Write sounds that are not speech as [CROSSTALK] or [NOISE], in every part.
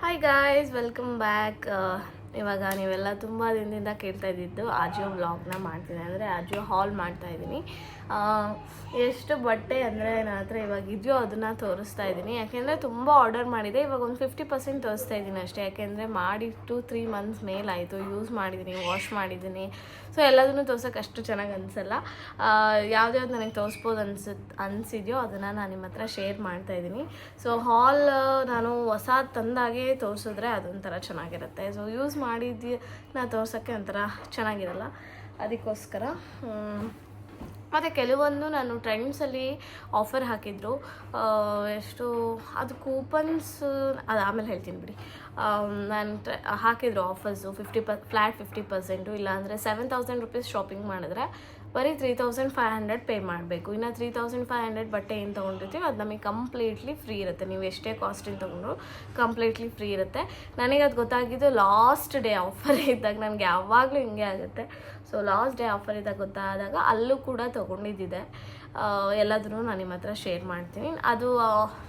Hi guys welcome back ಇವಾಗ ನೀವೆಲ್ಲ ತುಂಬ ದಿನದಿಂದ ಕೇಳ್ತಾ ಇದ್ದಿದ್ದು ಆಜಿಯೋ ವ್ಲಾಗ್ನ ಮಾಡ್ತೀನಿ ಅಂದರೆ ಆಜಿಯೋ ಹಾಲ್ ಮಾಡ್ತಾ ಇದ್ದೀನಿ. ಎಷ್ಟು ಬಟ್ಟೆ ಅಂದರೆ ನನ್ನ ಹತ್ರ ಇವಾಗ ಇದೆಯೋ ಅದನ್ನು ತೋರಿಸ್ತಾ ಇದ್ದೀನಿ. ಯಾಕೆಂದರೆ ತುಂಬ ಆರ್ಡರ್ ಮಾಡಿದೆ. ಇವಾಗ ಒಂದು ಫಿಫ್ಟಿ ಪರ್ಸೆಂಟ್ ತೋರಿಸ್ತಾ ಇದ್ದೀನಿ ಅಷ್ಟೇ. ಯಾಕೆಂದರೆ ಮಾಡಿ ಟು ತ್ರೀ ಮಂತ್ಸ್ ಮೇಲಾಯಿತು ಯೂಸ್ ಮಾಡಿದ್ದೀನಿ ವಾಶ್ ಮಾಡಿದ್ದೀನಿ ಸೊ ಎಲ್ಲದನ್ನು ತೋರ್ಸೋಕೆ ಅಷ್ಟು ಚೆನ್ನಾಗಿ ಅನಿಸಲ್ಲ. ಯಾವ್ದ್ಯಾವ್ದು ನನಗೆ ತೋರಿಸ್ಬೋದು ಅನ್ಸುತ್ತೆ ಅನಿಸಿದೆಯೋ ಅದನ್ನು ನಾನು ನಿಮ್ಮ ಹತ್ರ ಶೇರ್ ಮಾಡ್ತಾ ಇದ್ದೀನಿ. ಸೊ ಹಾಲ್ ನಾನು ಹೊಸ ತಂದಾಗೆ ತೋರಿಸಿದ್ರೆ ಅದೊಂಥರ ಚೆನ್ನಾಗಿರುತ್ತೆ. ಸೊ ಯೂಸ್ ಮಾಡಿದ್ದು ನಾ ತೋರ್ಸೋಕ್ಕೆ ಒಂಥರ ಚೆನ್ನಾಗಿರಲ್ಲ. ಅದಕ್ಕೋಸ್ಕರ ಮತ್ತು ಕೆಲವೊಂದು ನಾನು ಟ್ರೆಂಡ್ಸಲ್ಲಿ ಆಫರ್ ಹಾಕಿದ್ರು ಎಷ್ಟು, ಅದು ಕೂಪನ್ಸ್, ಅದು ಆಮೇಲೆ ಹೇಳ್ತೀನಿ ಬಿಡಿ. ನಾನು ಹಾಕಿದ್ರು ಆಫರ್ಸು, ಫಿಫ್ಟಿ ಪ ಫ್ಲ್ಯಾಟ್ ಫಿಫ್ಟಿ ಪರ್ಸೆಂಟು, ಇಲ್ಲಾಂದರೆ ಸೆವೆನ್ ತೌಸಂಡ್ ರುಪೀಸ್ ಶಾಪಿಂಗ್ ಮಾಡಿದ್ರೆ ಬರೀ three thousand five hundred pay ಮಾಡಬೇಕು. ಇನ್ನು ತ್ರೀ ತೌಸಂಡ್ ಫೈವ್ ಹಂಡ್ರೆಡ್ ಬಟ್ಟೆ ಏನು ತೊಗೊಂಡಿರ್ತೀವಿ ಅದು ನಮಗೆ ಕಂಪ್ಲೀಟ್ಲಿ ಫ್ರೀ ಇರುತ್ತೆ. ನೀವು ಎಷ್ಟೇ ಕಾಸ್ಟಿಂಗ್ ತೊಗೊಂಡ್ರು ಕಂಪ್ಲೀಟ್ಲಿ ಫ್ರೀ ಇರುತ್ತೆ. ನನಗೆ ಅದು ಗೊತ್ತಾಗಿದ್ದು ಲಾಸ್ಟ್ ಡೇ ಆಫರ್ ಇದ್ದಾಗ ನನಗೆ ಯಾವಾಗಲೂ ಹಿಂಗೆ ಆಗುತ್ತೆ. ಸೊ ಲಾಸ್ಟ್ ಡೇ ಆಫರ್ ಇದ್ದಾಗ ಗೊತ್ತಾದಾಗ ಅಲ್ಲೂ ಕೂಡ ತೊಗೊಂಡಿದ್ದಿದೆ. ಎಲ್ಲದನ್ನು ನಾನು ನಿಮ್ಮ ಹತ್ರ ಶೇರ್ ಮಾಡ್ತೀನಿ. ಅದು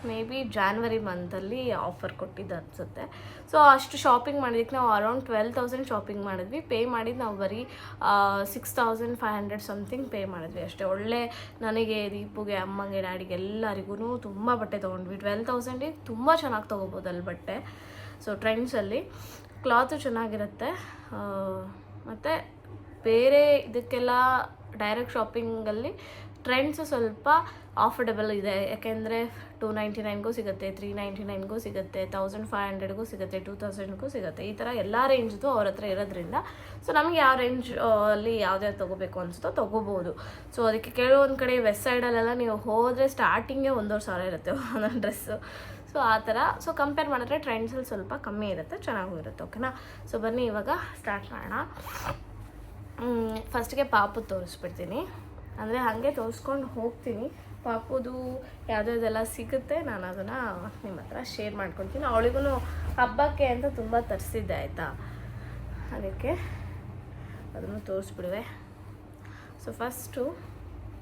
ಮೇ ಬಿ ಜಾನ್ವರಿ ಮಂತಲ್ಲಿ ಆಫರ್ ಕೊಟ್ಟಿದ್ದು ಅನಿಸುತ್ತೆ. ಸೊ ಅಷ್ಟು ಶಾಪಿಂಗ್ ಮಾಡಿದ್ದಕ್ಕೆ ನಾವು ಅರೌಂಡ್ ಟ್ವೆಲ್ ತೌಸಂಡ್ ಶಾಪಿಂಗ್ ಮಾಡಿದ್ವಿ. ಪೇ ಮಾಡಿದ್ದು ನಾವು ಬರೀ six thousand five hundred something pay ಮಾಡಿದ್ವಿ ಅಷ್ಟೇ. ಒಳ್ಳೆ ನನಗೆ, ದೀಪುಗೆ, ಅಮ್ಮಗೆ, ಡ್ಯಾಡಿಗೆ ಎಲ್ಲರಿಗೂ ತುಂಬ ಬಟ್ಟೆ ತೊಗೊಂಡ್ವಿ. ಟ್ವೆಲ್ ತೌಸಂಡಿಗೆ ತುಂಬ ಚೆನ್ನಾಗಿ ತೊಗೋಬೋದಲ್ಲಿ ಬಟ್ಟೆ. ಸೊ ಟ್ರೆಂಡ್ಸಲ್ಲಿ ಕ್ಲಾತು ಚೆನ್ನಾಗಿರುತ್ತೆ. ಮತ್ತು ಬೇರೆ ಇದಕ್ಕೆಲ್ಲ ಡೈರೆಕ್ಟ್ ಶಾಪಿಂಗಲ್ಲಿ ಟ್ರೆಂಡ್ಸು ಸ್ವಲ್ಪ ಆಫರ್ಡೆಬಲ್ ಇದೆ. ಯಾಕೆಂದರೆ ಟೂ ನೈಂಟಿ ನೈನ್ಗೂ ಸಿಗುತ್ತೆ ತ್ರೀ ನೈಂಟಿ ನೈನ್ಗೂ ಸಿಗುತ್ತೆ ತೌಸಂಡ್ ಫೈವ್ ಹಂಡ್ರೆಡ್ಗೂ ಸಿಗುತ್ತೆ ಟೂ ತೌಸಂಡ್ಗೂ ಸಿಗುತ್ತೆ. ಈ ಥರ ಎಲ್ಲ ರೇಂಜ್ದು ಅವ್ರ ಹತ್ರ ಇರೋದ್ರಿಂದ ಸೊ ನಮಗೆ ಯಾವ ರೇಂಜ್ ಅಲ್ಲಿ ಯಾವ್ದ್ಯಾವ್ದು ತೊಗೋಬೇಕು ಅನಿಸುತ್ತೋ ತೊಗೋಬೋದು. ಸೊ ಅದಕ್ಕೆ ಕೆಲವೊಂದು ಕಡೆ ವೆಸ್ಟ್ ಸೈಡಲ್ಲೆಲ್ಲ ನೀವು ಹೋದರೆ ಸ್ಟಾರ್ಟಿಂಗೇ ಒಂದೂವರೆ ಸಾವಿರ ಇರುತ್ತೆ ಒಂದೊಂದು ಡ್ರೆಸ್ಸು ಸೊ ಆ ಥರ ಸೊ ಕಂಪೇರ್ ಮಾಡಿದ್ರೆ ಟ್ರೆಂಡ್ಸಲ್ಲಿ ಸ್ವಲ್ಪ ಕಮ್ಮಿ ಇರುತ್ತೆ, ಚೆನ್ನಾಗೂ ಇರುತ್ತೆ ಓಕೆನಾ ಸೊ ಬನ್ನಿ ಇವಾಗ ಸ್ಟಾರ್ಟ್ ಮಾಡೋಣ. ಫಸ್ಟ್ಗೆ ಪಾಪು ತೋರಿಸ್ಬಿಡ್ತೀನಿ. ಅಂದರೆ ಹಾಗೆ ತೋರಿಸ್ಕೊಂಡು ಹೋಗ್ತೀನಿ. ಪಾಪುದು ಯಾವುದ್ಯಾವ್ದೆಲ್ಲ ಸಿಗುತ್ತೆ, ನಾನು ಅದನ್ನು ನಿಮ್ಮ ಹತ್ರ ಶೇರ್ ಮಾಡ್ಕೊತೀನಿ ಅವಳಿಗೂ ಹಬ್ಬಕ್ಕೆ ಅಂತ ತುಂಬ ತರಿಸಿದ್ದೆ, ಆಯಿತಾ? ಅದಕ್ಕೆ ಅದನ್ನು ತೋರಿಸ್ಬಿಡುವೆ. ಸೊ ಫಸ್ಟು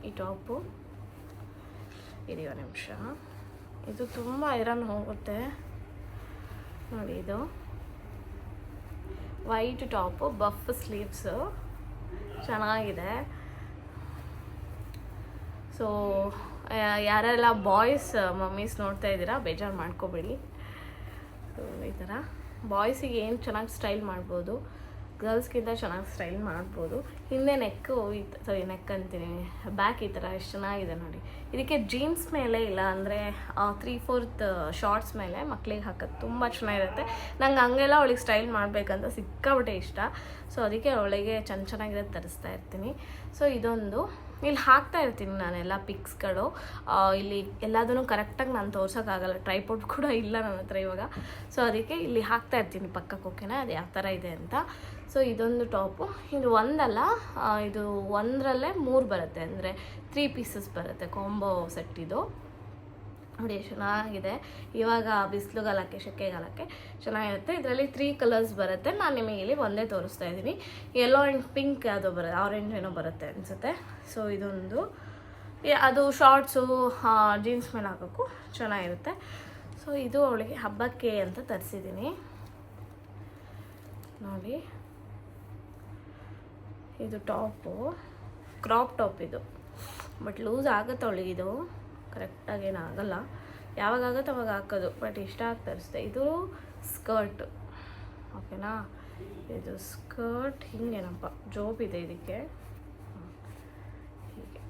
ಈ ಟಾಪು. ಇದೆಯೋ ನಿಮಿಷ. ಇದು ತುಂಬ ಐರನ್ ಹೋಗುತ್ತೆ. ನೋಡಿ ಇದು. ವೈಟ್ ಟಾಪು ಬಫ್ ಸ್ಲೀವ್ಸು ಚೆನ್ನಾಗಿದೆ. ಸೊ ಯಾರೆಲ್ಲ ಬಾಯ್ಸ್ ಮಮ್ಮೀಸ್ ನೋಡ್ತಾ ಇದ್ದೀರಾ, ಬೇಜಾರು ಮಾಡ್ಕೋಬೇಡಿ. ಸೊ ಈ ಥರ ಬಾಯ್ಸಿಗೆ ಏನು ಚೆನ್ನಾಗಿ ಸ್ಟೈಲ್ ಮಾಡ್ಬೋದು? ಗರ್ಲ್ಸ್ಗಿಂತ ಚೆನ್ನಾಗಿ ಸ್ಟೈಲ್ ಮಾಡ್ಬೋದು. ಹಿಂದೆ ನೆಕ್ಕು ಈ ಸಾರಿ ನೆಕ್ ಅಂತೀನಿ. ಬ್ಯಾಕ್ ಈ ಥರ ಎಷ್ಟು ಚೆನ್ನಾಗಿದೆ ನೋಡಿ. ಇದಕ್ಕೆ ಜೀನ್ಸ್ ಮೇಲೆ ಇಲ್ಲ ಅಂದರೆ ತ್ರೀ ಫೋರ್ತ್ ಶಾರ್ಟ್ಸ್ ಮೇಲೆ ಮಕ್ಕಳಿಗೆ ಹಾಕೋದು ತುಂಬ ಚೆನ್ನಾಗಿರುತ್ತೆ. ನಂಗೆ ಹಂಗೆಲ್ಲ ಅವಳಿಗೆ ಸ್ಟೈಲ್ ಮಾಡಬೇಕಂತ ಸಿಕ್ಕಾಬಿಟ್ಟೆ ಇಷ್ಟ. ಸೊ ಅದಕ್ಕೆ ಅವಳಿಗೆ ಚೆನ್ನ ಚೆನ್ನಾಗಿರೋದು ತರಿಸ್ತಾ ಇರ್ತೀನಿ. ಸೊ ಇದೊಂದು. ಇಲ್ಲಿ ಹಾಕ್ತಾ ಇರ್ತೀನಿ ನಾನೆಲ್ಲ ಪಿಕ್ಸ್ಗಳು. ಇಲ್ಲಿ ಎಲ್ಲದನ್ನು ಕರೆಕ್ಟಾಗಿ ನಾನು ತೋರ್ಸೋಕ್ಕಾಗಲ್ಲ. ಟ್ರೈಪೋರ್ಟ್ ಕೂಡ ಇಲ್ಲ ನನ್ನ ಹತ್ರ ಇವಾಗ. ಸೊ ಅದಕ್ಕೆ ಇಲ್ಲಿ ಹಾಕ್ತಾ ಇರ್ತೀನಿ ಪಕ್ಕಕ್ಕೆ ಓಕೆನಾ ಅದು ಯಾವ ಥರ ಇದೆ ಅಂತ. ಸೊ ಇದೊಂದು ಟಾಪು. ಇದು ಒಂದಲ್ಲ ಇದು ಒಂದರಲ್ಲೇ ಮೂರು ಬರುತ್ತೆ. ಅಂದರೆ ತ್ರೀ ಪೀಸಸ್ ಬರುತ್ತೆ. ಕಾಂಬೋ ಸೆಟ್ ಇದು. ನೋಡಿ, ಚೆನ್ನಾಗಿದೆ. ಇವಾಗ ಬಿಸಿಲುಗಾಲಕ್ಕೆ ಸೆಕೆಗಾಲಕ್ಕೆ ಚೆನ್ನಾಗಿರುತ್ತೆ. ಇದರಲ್ಲಿ ತ್ರೀ ಕಲರ್ಸ್ ಬರುತ್ತೆ. ನಾನು ನಿಮಗೆ ಇಲ್ಲಿ ಒಂದೇ ತೋರಿಸ್ತಾ ಇದ್ದೀನಿ. ಯೆಲ್ಲೋ ಆ್ಯಂಡ್ ಪಿಂಕ್ ಯಾವುದೋ ಬರುತ್ತೆ ಆರೆಂಜ್ ಏನೋ ಬರುತ್ತೆ ಅನಿಸುತ್ತೆ. ಸೊ ಇದೊಂದು. ಅದು ಶಾರ್ಟ್ಸು ಜೀನ್ಸ್ ಮೇಲೆ ಹಾಕೋಕ್ಕೂ ಚೆನ್ನಾಗಿರುತ್ತೆ. ಸೊ ಇದು ಅವಳಿಗೆ ಹಬ್ಬಕ್ಕೆ ಅಂತ ತರಿಸಿದ್ದೀನಿ. ನೋಡಿ. ಇದು ಟಾಪು. ಕ್ರಾಪ್ ಟಾಪ್ ಇದು. ಬಟ್ ಲೂಸ್ ಆಗುತ್ತೆ ಅವಳಿಗೆ ಇದು ಕರೆಕ್ಟಾಗಿ ಏನು ಆಗಲ್ಲ ಯಾವಾಗ ಆಗುತ್ತೆ ಅವಾಗ ಹಾಕೋದು, ಬಟ್ ಇಷ್ಟ ಆಗಿ ತರಿಸ್ದೆ ಇದು ಸ್ಕರ್ಟ್. ಓಕೆನಾ? ಇದು ಸ್ಕರ್ಟ್. ಹಿಂಗೇನಪ್ಪ, ಜೋಬ್ ಇದೆ ಇದಕ್ಕೆ. ಹೀಗೆ.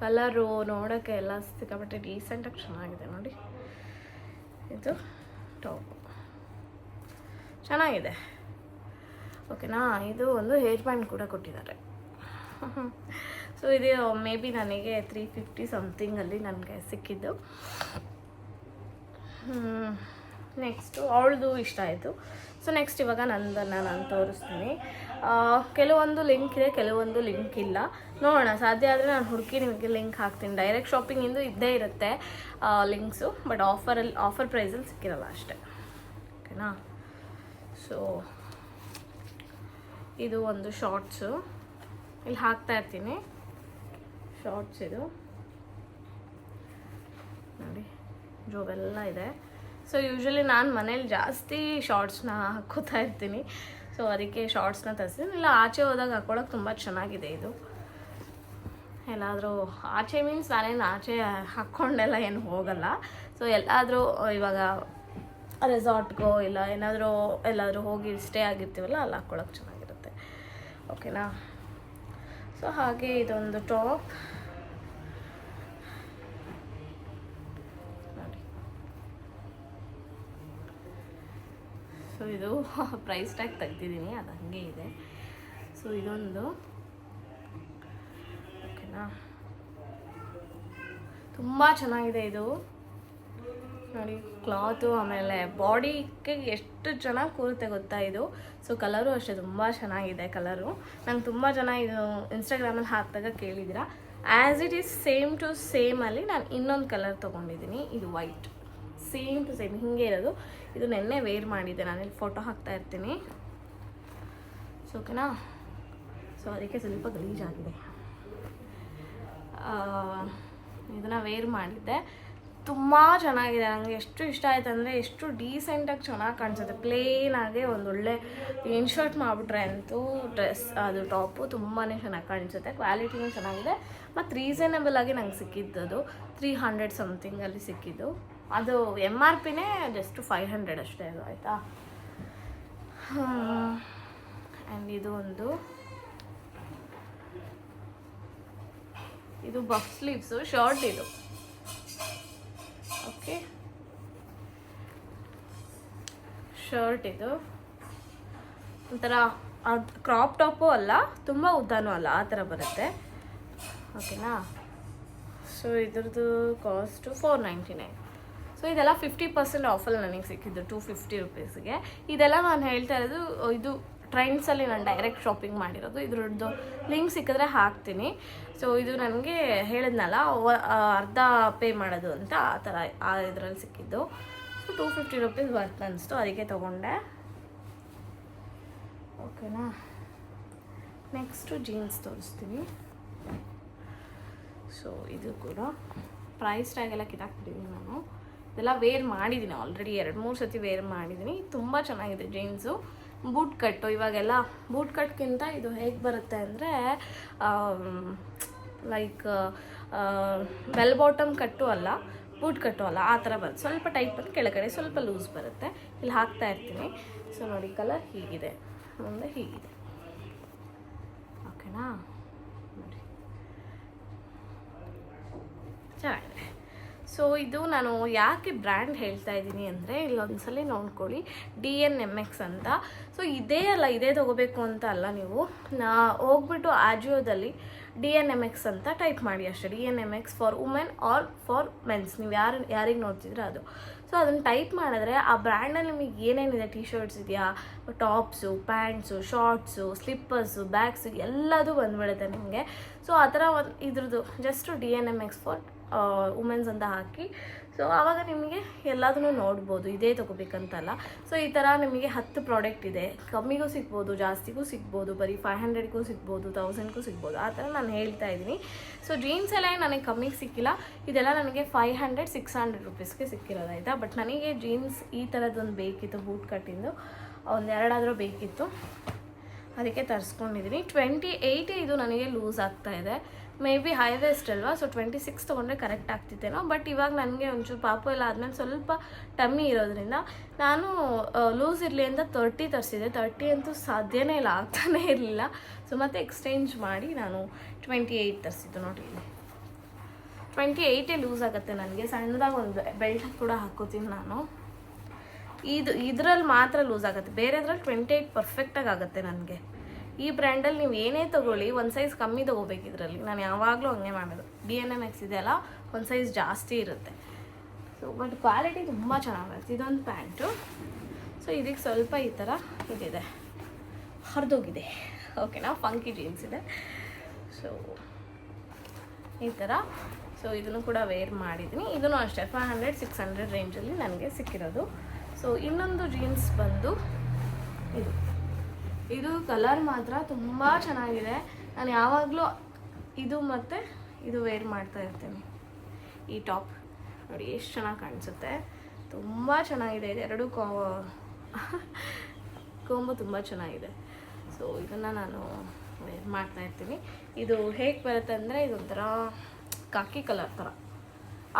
ಕಲರು ನೋಡೋಕ್ಕೆ ಎಲ್ಲ ಸಿಕ್ಕಾಪಟ್ಟೆ ರೀಸೆಂಟಾಗಿ ಚೆನ್ನಾಗಿದೆ ನೋಡಿ. ಇದು ಟಾಪ್. ಚೆನ್ನಾಗಿದೆ. ಓಕೆನಾ? ಇದು ಒಂದು ಹೇರ್ ಬ್ಯಾಂಡ್ ಕೂಡ ಕೊಟ್ಟಿದ್ದಾರೆ. [LAUGHS] ಸೊ ಇದು ಮೇ ಬಿ ನನಗೆ ತ್ರೀ ಫಿಫ್ಟಿ ಸಮಥಿಂಗಲ್ಲಿ ನನಗೆ ಸಿಕ್ಕಿದ್ದು. ನೆಕ್ಸ್ಟು ಅವಳದು ಇಷ್ಟ ಆಯಿತು. ಸೊ ನೆಕ್ಸ್ಟ್ ಇವಾಗ ನಂದನ್ನು ನಾನು ತೋರಿಸ್ತೀನಿ. ಕೆಲವೊಂದು ಲಿಂಕ್ ಇದೆ, ಕೆಲವೊಂದು ಲಿಂಕ್ ಇಲ್ಲ. ನೋಡೋಣ, ಸಾಧ್ಯ ಆದರೆ ನಾನು ಹುಡುಕಿ ನಿಮಗೆ ಲಿಂಕ್ ಹಾಕ್ತೀನಿ. ಡೈರೆಕ್ಟ್ ಶಾಪಿಂಗಿಂದು ಇದ್ದೇ ಇರುತ್ತೆ ಲಿಂಕ್ಸು ಬಟ್ ಆಫರಲ್ಲಿ ಆಫರ್ ಪ್ರೈಸಲ್ಲಿ ಸಿಕ್ಕಿರಲ್ಲ ಅಷ್ಟೆ. ಓಕೆನಾ ಸೊ ಇದು ಒಂದು ಶಾರ್ಟ್ಸು ಇಲ್ಲಿ ಹಾಕ್ತಾ ಇರ್ತೀನಿ. ಶಾರ್ಟ್ಸ್ ಇದು. ನೋಡಿ ಜೋಬೆಲ್ಲ ಇದೆ. ಸೊ ಯೂಶ್ವಲಿ ನಾನು ಮನೇಲಿ ಜಾಸ್ತಿ ಶಾರ್ಟ್ಸ್ನ ಹಾಕ್ಕೋತಾ ಇರ್ತೀನಿ. ಸೊ ಅದಕ್ಕೆ ಶಾರ್ಟ್ಸ್ನ ತರಿಸ್ತೀನಿ ಇಲ್ಲ, ಆಚೆ ಹೋದಾಗ ಹಾಕ್ಕೊಳಕ್ಕೆ ತುಂಬ ಚೆನ್ನಾಗಿದೆ ಇದು. ಎಲ್ಲಾದರೂ, ಆಚೆ ಮೀನ್ಸ್ ನಾನೇನು ಆಚೆ ಹಾಕ್ಕೊಂಡೆಲ್ಲ ಏನು ಹೋಗಲ್ಲ. ಸೊ ಎಲ್ಲಾದರೂ, ಇವಾಗ ರೆಸಾರ್ಟ್ಗೋ ಇಲ್ಲ ಏನಾದರೂ, ಎಲ್ಲಾದರೂ ಹೋಗಿ ಸ್ಟೇ ಆಗಿರ್ತೀವಲ್ಲ, ಅಲ್ಲಿ ಹಾಕ್ಕೊಳಕ್ಕೆ ಚೆನ್ನಾಗಿರುತ್ತೆ. ಓಕೆನಾ ಸೊ ಹಾಗೆ ಇದೊಂದು ಟಾಪ್. ನೋಡಿ. ಸೊ ಇದು [LAUGHS] ಪ್ರೈಸ್ ಟ್ಯಾಗ್ ತೆಗ್ದಿದ್ದೀನಿ, ಅದು ಹಂಗೆ ಇದೆ. ಸೊ ಇದೊಂದು, ಓಕೆನಾ? ತುಂಬ ಚೆನ್ನಾಗಿದೆ ಇದು. ನೋಡಿ ಕ್ಲಾತು ಆಮೇಲೆ ಬಾಡಿಗೆ ಎಷ್ಟು ಚೆನ್ನಾಗಿ ಕೂರುತ್ತೆ ಗೊತ್ತಾ ಇದು? ಸೊ ಕಲರು ಅಷ್ಟೇ, ತುಂಬ ಚೆನ್ನಾಗಿದೆ ಕಲರು ನಂಗೆ ತುಂಬ ಜನ ಇದು ಇನ್ಸ್ಟಾಗ್ರಾಮಲ್ಲಿ ಹಾಕಿದಾಗ ಕೇಳಿದ್ದೀರಾ as it is same to ಸೇಮಲ್ಲಿ ನಾನು ಇನ್ನೊಂದು ಕಲರ್ ತೊಗೊಂಡಿದ್ದೀನಿ ಇದು ವೈಟ್ ಸೇಮ್ ಟು ಸೇಮ್ ಹಿಂಗೆ ಇರೋದು. ಇದು ನೆನ್ನೆ ವೇರ್ ಮಾಡಿದ್ದೆ, ನಾನಿಲ್ಲಿ ಫೋಟೋ ಹಾಕ್ತಾ ಇರ್ತೀನಿ. ಸೊ ಓಕೆನಾ ಸೊ ಅದಕ್ಕೆ ಸ್ವಲ್ಪ ಗಲೀಜಾಗಿದೆ. ಇದನ್ನು ವೇರ್ ಮಾಡಿದ್ದೆ. ತುಂಬ ಚೆನ್ನಾಗಿದೆ. ನನಗೆ ಎಷ್ಟು ಇಷ್ಟ ಆಯ್ತು ಅಂದರೆ ಎಷ್ಟು ಡೀಸೆಂಟಾಗಿ ಚೆನ್ನಾಗಿ ಕಾಣಿಸುತ್ತೆ. ಪ್ಲೇನಾಗೆ ಒಂದೊಳ್ಳೆ ಇನ್ ಶರ್ಟ್ ಮಾಡಿಬಿಟ್ರೆ ಅಂತೂ ಡ್ರೆಸ್ ಅದು ಟಾಪು ತುಂಬಾ ಚೆನ್ನಾಗಿ ಕಾಣಿಸುತ್ತೆ. ಕ್ವಾಲಿಟಿನೂ ಚೆನ್ನಾಗಿದೆ. ಮತ್ತು ರೀಸನೇಬಲ್ ಆಗಿ ನಂಗೆ ಸಿಕ್ಕಿದ್ದು ತ್ರೀ ಹಂಡ್ರೆಡ್ ಸಮಥಿಂಗಲ್ಲಿ ಸಿಕ್ಕಿದ್ದು. ಅದು ಎಂ ಆರ್ ಪಿನೇ ಜಸ್ಟ್ ಫೈವ್ ಹಂಡ್ರೆಡ್ ಅಷ್ಟೇ ಅದು, ಆಯಿತಾ? ಆ್ಯಂಡ್ ಇದು ಒಂದು ಇದು ಬಫ್ ಸ್ಲೀವ್ಸು ಶರ್ಟ್ ಇದು. ಓಕೆ. ಶರ್ಟ್ ಇದು. ಒಂಥರ ಕ್ರಾಪ್ ಟಾಪು ಅಲ್ಲ, ತುಂಬ ಉದ್ದನೂ ಅಲ್ಲ, ಆ ಥರ ಬರುತ್ತೆ. ಓಕೆನಾ? ಸೊ ಇದ್ರದ್ದು cost four ninety nine so ಇದೆಲ್ಲ ಫಿಫ್ಟಿ ಪರ್ಸೆಂಟ್ ಆಫಲ್ಲಿ ನನಗೆ ಸಿಕ್ಕಿದ್ದು ಟು ಫಿಫ್ಟಿ ರುಪೀಸ್ಗೆ ಇದೆಲ್ಲ ನಾನು ಹೇಳ್ತಾ ಇರೋದು, ಇದು ಟ್ರೆಂಡ್ಸಲ್ಲಿ ನಾನು ಡೈರೆಕ್ಟ್ ಶಾಪಿಂಗ್ ಮಾಡಿರೋದು. ಇದ್ರದ್ದು ಲಿಂಕ್ ಸಿಕ್ಕಿದ್ರೆ ಹಾಕ್ತೀನಿ. ಸೊ ಇದು ನನಗೆ ಹೇಳಿದ್ನಲ್ಲ ಅರ್ಧ ಪೇ ಮಾಡೋದು ಅಂತ ಆ ಥರ, ಆ ಇದರಲ್ಲಿ ಸಿಕ್ಕಿದ್ದು. So two fifty rupees worth ಅನಿಸ್ತು. ಅದಕ್ಕೆ ತೊಗೊಂಡೆ. ಓಕೆನಾ ನೆಕ್ಸ್ಟು ಜೀನ್ಸ್ ತೋರಿಸ್ತೀನಿ. ಸೊ ಇದು ಕೂಡ. ಪ್ರೈಸ್ ಟ್ಯಾಗೆಲ್ಲ ಕಿತ್ತಾಕ್ಬಿಟ್ಟಿದ್ದೀನಿ ನಾನು. ಇದೆಲ್ಲ ವೇರ್ ಮಾಡಿದ್ದೀನಿ ಆಲ್ರೆಡಿ ಎರಡು ಮೂರು ಸತಿ ವೇರ್ ಮಾಡಿದ್ದೀನಿ ತುಂಬ ಚೆನ್ನಾಗಿದೆ ಜೀನ್ಸು ಬೂಟ್ ಕಟ್ಟು, ಇವಾಗೆಲ್ಲ ಬೂಟ್ ಕಟ್ಗಿಂತ ಇದು ಹೇಗೆ ಬರುತ್ತೆ ಅಂದರೆ ಲೈಕ್ ಬೆಲ್ ಬಾಟಮ್ ಕಟ್ಟು ಅಲ್ಲ, ಬೂಟ್ ಕಟ್ಟು ಅಲ್ಲ, ಆ ಥರ ಬರುತ್ತೆ. ಸ್ವಲ್ಪ ಟೈಟ್ ಬಂದು ಕೆಳಗಡೆ ಸ್ವಲ್ಪ ಲೂಸ್ ಬರುತ್ತೆ. ಇಲ್ಲಿ ಹಾಕ್ತಾ ಇರ್ತೀನಿ. ಸೊ ನೋಡಿ ಕಲರ್ ಹೀಗಿದೆ. ಮುಂದೆ ಹೀಗಿದೆ. ಓಕೆನಾ ನೋಡಿ. ಚೆನ್ನಾಗಿದೆ. ಸೊ ಇದು ನಾನು ಯಾಕೆ ಬ್ರ್ಯಾಂಡ್ ಹೇಳ್ತಾ ಇದ್ದೀನಿ ಅಂದರೆ ಇಲ್ಲೊಂದ್ಸಲಿ ನೋಡ್ಕೊಳ್ಳಿ. ಡಿ ಎನ್ ಎಂ ಎಕ್ಸ್ ಅಂತ. ಸೊ ಇದೇ ಅಲ್ಲ, ಇದೇ ತೊಗೋಬೇಕು ಅಂತ ಅಲ್ಲ ನೀವು. ನಾ ಹೋಗ್ಬಿಟ್ಟು ಆಜಿಯೋದಲ್ಲಿ ಡಿ ಎನ್ ಎಂ ಎಕ್ಸ್ ಅಂತ ಟೈಪ್ ಮಾಡಿ ಅಷ್ಟೇ. D N M X for women or for mens ನೀವು ಯಾರು, ಯಾರಿಗೆ ನೋಡ್ತಿದ್ರೆ ಅದು. ಸೊ ಅದನ್ನು ಟೈಪ್ ಮಾಡಿದ್ರೆ ಆ ಬ್ರ್ಯಾಂಡಲ್ಲಿ ನಿಮಗೆ ಏನೇನಿದೆ ಟಿ ಶರ್ಟ್ಸ್ ಇದೆಯಾ? Tops pants shorts slippers bags ಎಲ್ಲದೂ ಬಂದುಬಿಡುತ್ತೆ ನಿಮಗೆ. ಸೊ ಆ ಥರ ಒಂದು ಇದ್ರದ್ದು. Just D N M X for womens ಅಂತ ಹಾಕಿ. ಸೊ ಆವಾಗ ನಿಮಗೆ ಎಲ್ಲದನ್ನೂ ನೋಡ್ಬೋದು. ಇದೇ ತೊಗೋಬೇಕಂತಲ್ಲ. ಸೊ ಈ ಥರ ನಿಮಗೆ ಹತ್ತು ಪ್ರಾಡಕ್ಟ್ ಇದೆ. ಕಮ್ಮಿಗೂ ಸಿಗ್ಬೋದು, ಜಾಸ್ತಿಗೂ ಸಿಗ್ಬೋದು, ಬರೀ ಫೈವ್ ಹಂಡ್ರೆಡ್ಗೂ ಸಿಗ್ಬೋದು ತೌಸಂಡ್ಗೂ ಸಿಗ್ಬೋದು. ಆ ಥರ ನಾನು ಹೇಳ್ತಾ ಇದ್ದೀನಿ. ಸೊ ಜೀನ್ಸ್ ಎಲ್ಲ ನನಗೆ ಕಮ್ಮಿಗೆ ಸಿಕ್ಕಿಲ್ಲ. ಇದೆಲ್ಲ ನನಗೆ ಫೈವ್ ಹಂಡ್ರೆಡ್ ಸಿಕ್ಸ್ ಹಂಡ್ರೆಡ್ ರುಪೀಸ್ಗೆ ಸಿಕ್ಕಿರೋದು ಆಯಿತಾ. ಬಟ್ ನನಗೆ ಜೀನ್ಸ್ ಈ ಥರದ್ದೊಂದು ಬೇಕಿತ್ತು ಬೂಟ್ ಕಟ್ಟಿಂದು ಒಂದೆರಡಾದರೂ ಬೇಕಿತ್ತು. ಅದಕ್ಕೆ ತರಿಸ್ಕೊಂಡಿದ್ದೀನಿ ಟ್ವೆಂಟಿ ಏಯ್ಟ್ ಇದು ನನಗೆ ಲೂಸ್ ಆಗ್ತಾ ಇದೆ. ಮೇ ಬಿ ಹೈ ವೇಸ್ಟ್ ಅಲ್ವಾ? ಸೊ ಟ್ವೆಂಟಿ ಸಿಕ್ಸ್ ತೊಗೊಂಡ್ರೆ ಕರೆಕ್ಟ್ ಆಗ್ತಿತ್ತೇನೋ? ಬಟ್ ಇವಾಗ ನನಗೆ ಒಂಚೂರು ಪಾಪು ಎಲ್ಲ ಆದಮೇಲೆ ಸ್ವಲ್ಪ ಟಮ್ಮಿ ಇರೋದ್ರಿಂದ ನಾನು ಲೂಸ್ ಇರಲಿ ಅಂತ ತರ್ಟಿ ತರಿಸಿದೆ ತರ್ಟಿ ಅಂತೂ ಸಾಧ್ಯನೇ ಇಲ್ಲ, ಆಗ್ತಾನೇ ಇರಲಿಲ್ಲ. ಸೊ ಮತ್ತೆ ಎಕ್ಸ್ಚೇಂಜ್ ಮಾಡಿ ನಾನು ಟ್ವೆಂಟಿ ಏಯ್ಟ್ ತರಿಸಿದ್ದು ನೋಡಿ. ಟ್ವೆಂಟಿ ಏಯ್ಟೇ ಲೂಸ್ ಆಗುತ್ತೆ ನನಗೆ. ಸಣ್ಣದಾಗಿ ಒಂದು ಬೆಲ್ಟ್ ಕೂಡ ಹಾಕೋತೀನಿ ನಾನು. ಇದು, ಇದರಲ್ಲಿ ಮಾತ್ರ ಲೂಸ್ ಆಗುತ್ತೆ. ಬೇರೆದ್ರಲ್ಲಿ ಟ್ವೆಂಟಿ ಏಯ್ಟ್ ಪರ್ಫೆಕ್ಟಾಗಿ ಆಗುತ್ತೆ ನನಗೆ. ಈ ಬ್ರ್ಯಾಂಡಲ್ಲಿ ನೀವು ಏನೇ ತೊಗೊಳ್ಳಿ, ಒಂದು ಸೈಜ್ ಕಮ್ಮಿ ತೊಗೋಬೇಕು ಇದರಲ್ಲಿ ನಾನು ಯಾವಾಗಲೂ ಹಂಗೆ ಮಾಡೋದು. ಬಿ ಎನ್ ಎಂ ಎಕ್ಸ್ ಇದೆಯಲ್ಲ, ಒಂದು ಸೈಜ್ ಜಾಸ್ತಿ ಇರುತ್ತೆ. ಸೊ ಬಟ್ ಕ್ವಾಲಿಟಿ ತುಂಬ ಚೆನ್ನಾಗಿರುತ್ತೆ. ಇದೊಂದು ಪ್ಯಾಂಟು. ಸೊ ಇದಕ್ಕೆ ಸ್ವಲ್ಪ ಈ ಥರ ಇದಿದೆ. ಹರಿದೋಗಿದೆ. ಓಕೆನಾ ಫಂಕಿ ಜೀನ್ಸ್ ಇದೆ. ಸೊ ಈ ಥರ ಸೊ ಇದನ್ನು ಕೂಡ ವೇರ್ ಮಾಡಿದ್ದೀನಿ. ಇದನ್ನು ಅಷ್ಟೇ ಫೈವ್ ಹಂಡ್ರೆಡ್ ಸಿಕ್ಸ್ ಹಂಡ್ರೆಡ್ ರೇಂಜಲ್ಲಿ ನನಗೆ ಸಿಕ್ಕಿರೋದು. ಸೊ ಇನ್ನೊಂದು ಜೀನ್ಸ್ ಬಂದು ಇದು. ಇದು ಕಲರ್ ಮಾತ್ರ ತುಂಬ ಚೆನ್ನಾಗಿದೆ. ನಾನು ಯಾವಾಗಲೂ ಇದು ಮತ್ತು ಇದು ವೇರ್ ಮಾಡ್ತಾ ಇರ್ತೀನಿ. ಈ ಟಾಪ್ ನೋಡಿ, ಎಷ್ಟು ಚೆನ್ನಾಗಿ ಕಾಣಿಸುತ್ತೆ. ತುಂಬ ಚೆನ್ನಾಗಿದೆ. ಇದು ಎರಡು ಕೋ [LAUGHS] ಕೊಂಬು ತುಂಬ ಚೆನ್ನಾಗಿದೆ. ಸೊ ಇದನ್ನು ನಾನು ವೇರ್ ಮಾಡ್ತಾ ಇರ್ತೀನಿ. ಇದು ಹೇಗೆ ಬರುತ್ತೆ ಅಂದರೆ, ಇದೊಂಥರ ಕಾಕಿ ಕಲರ್ ಥರ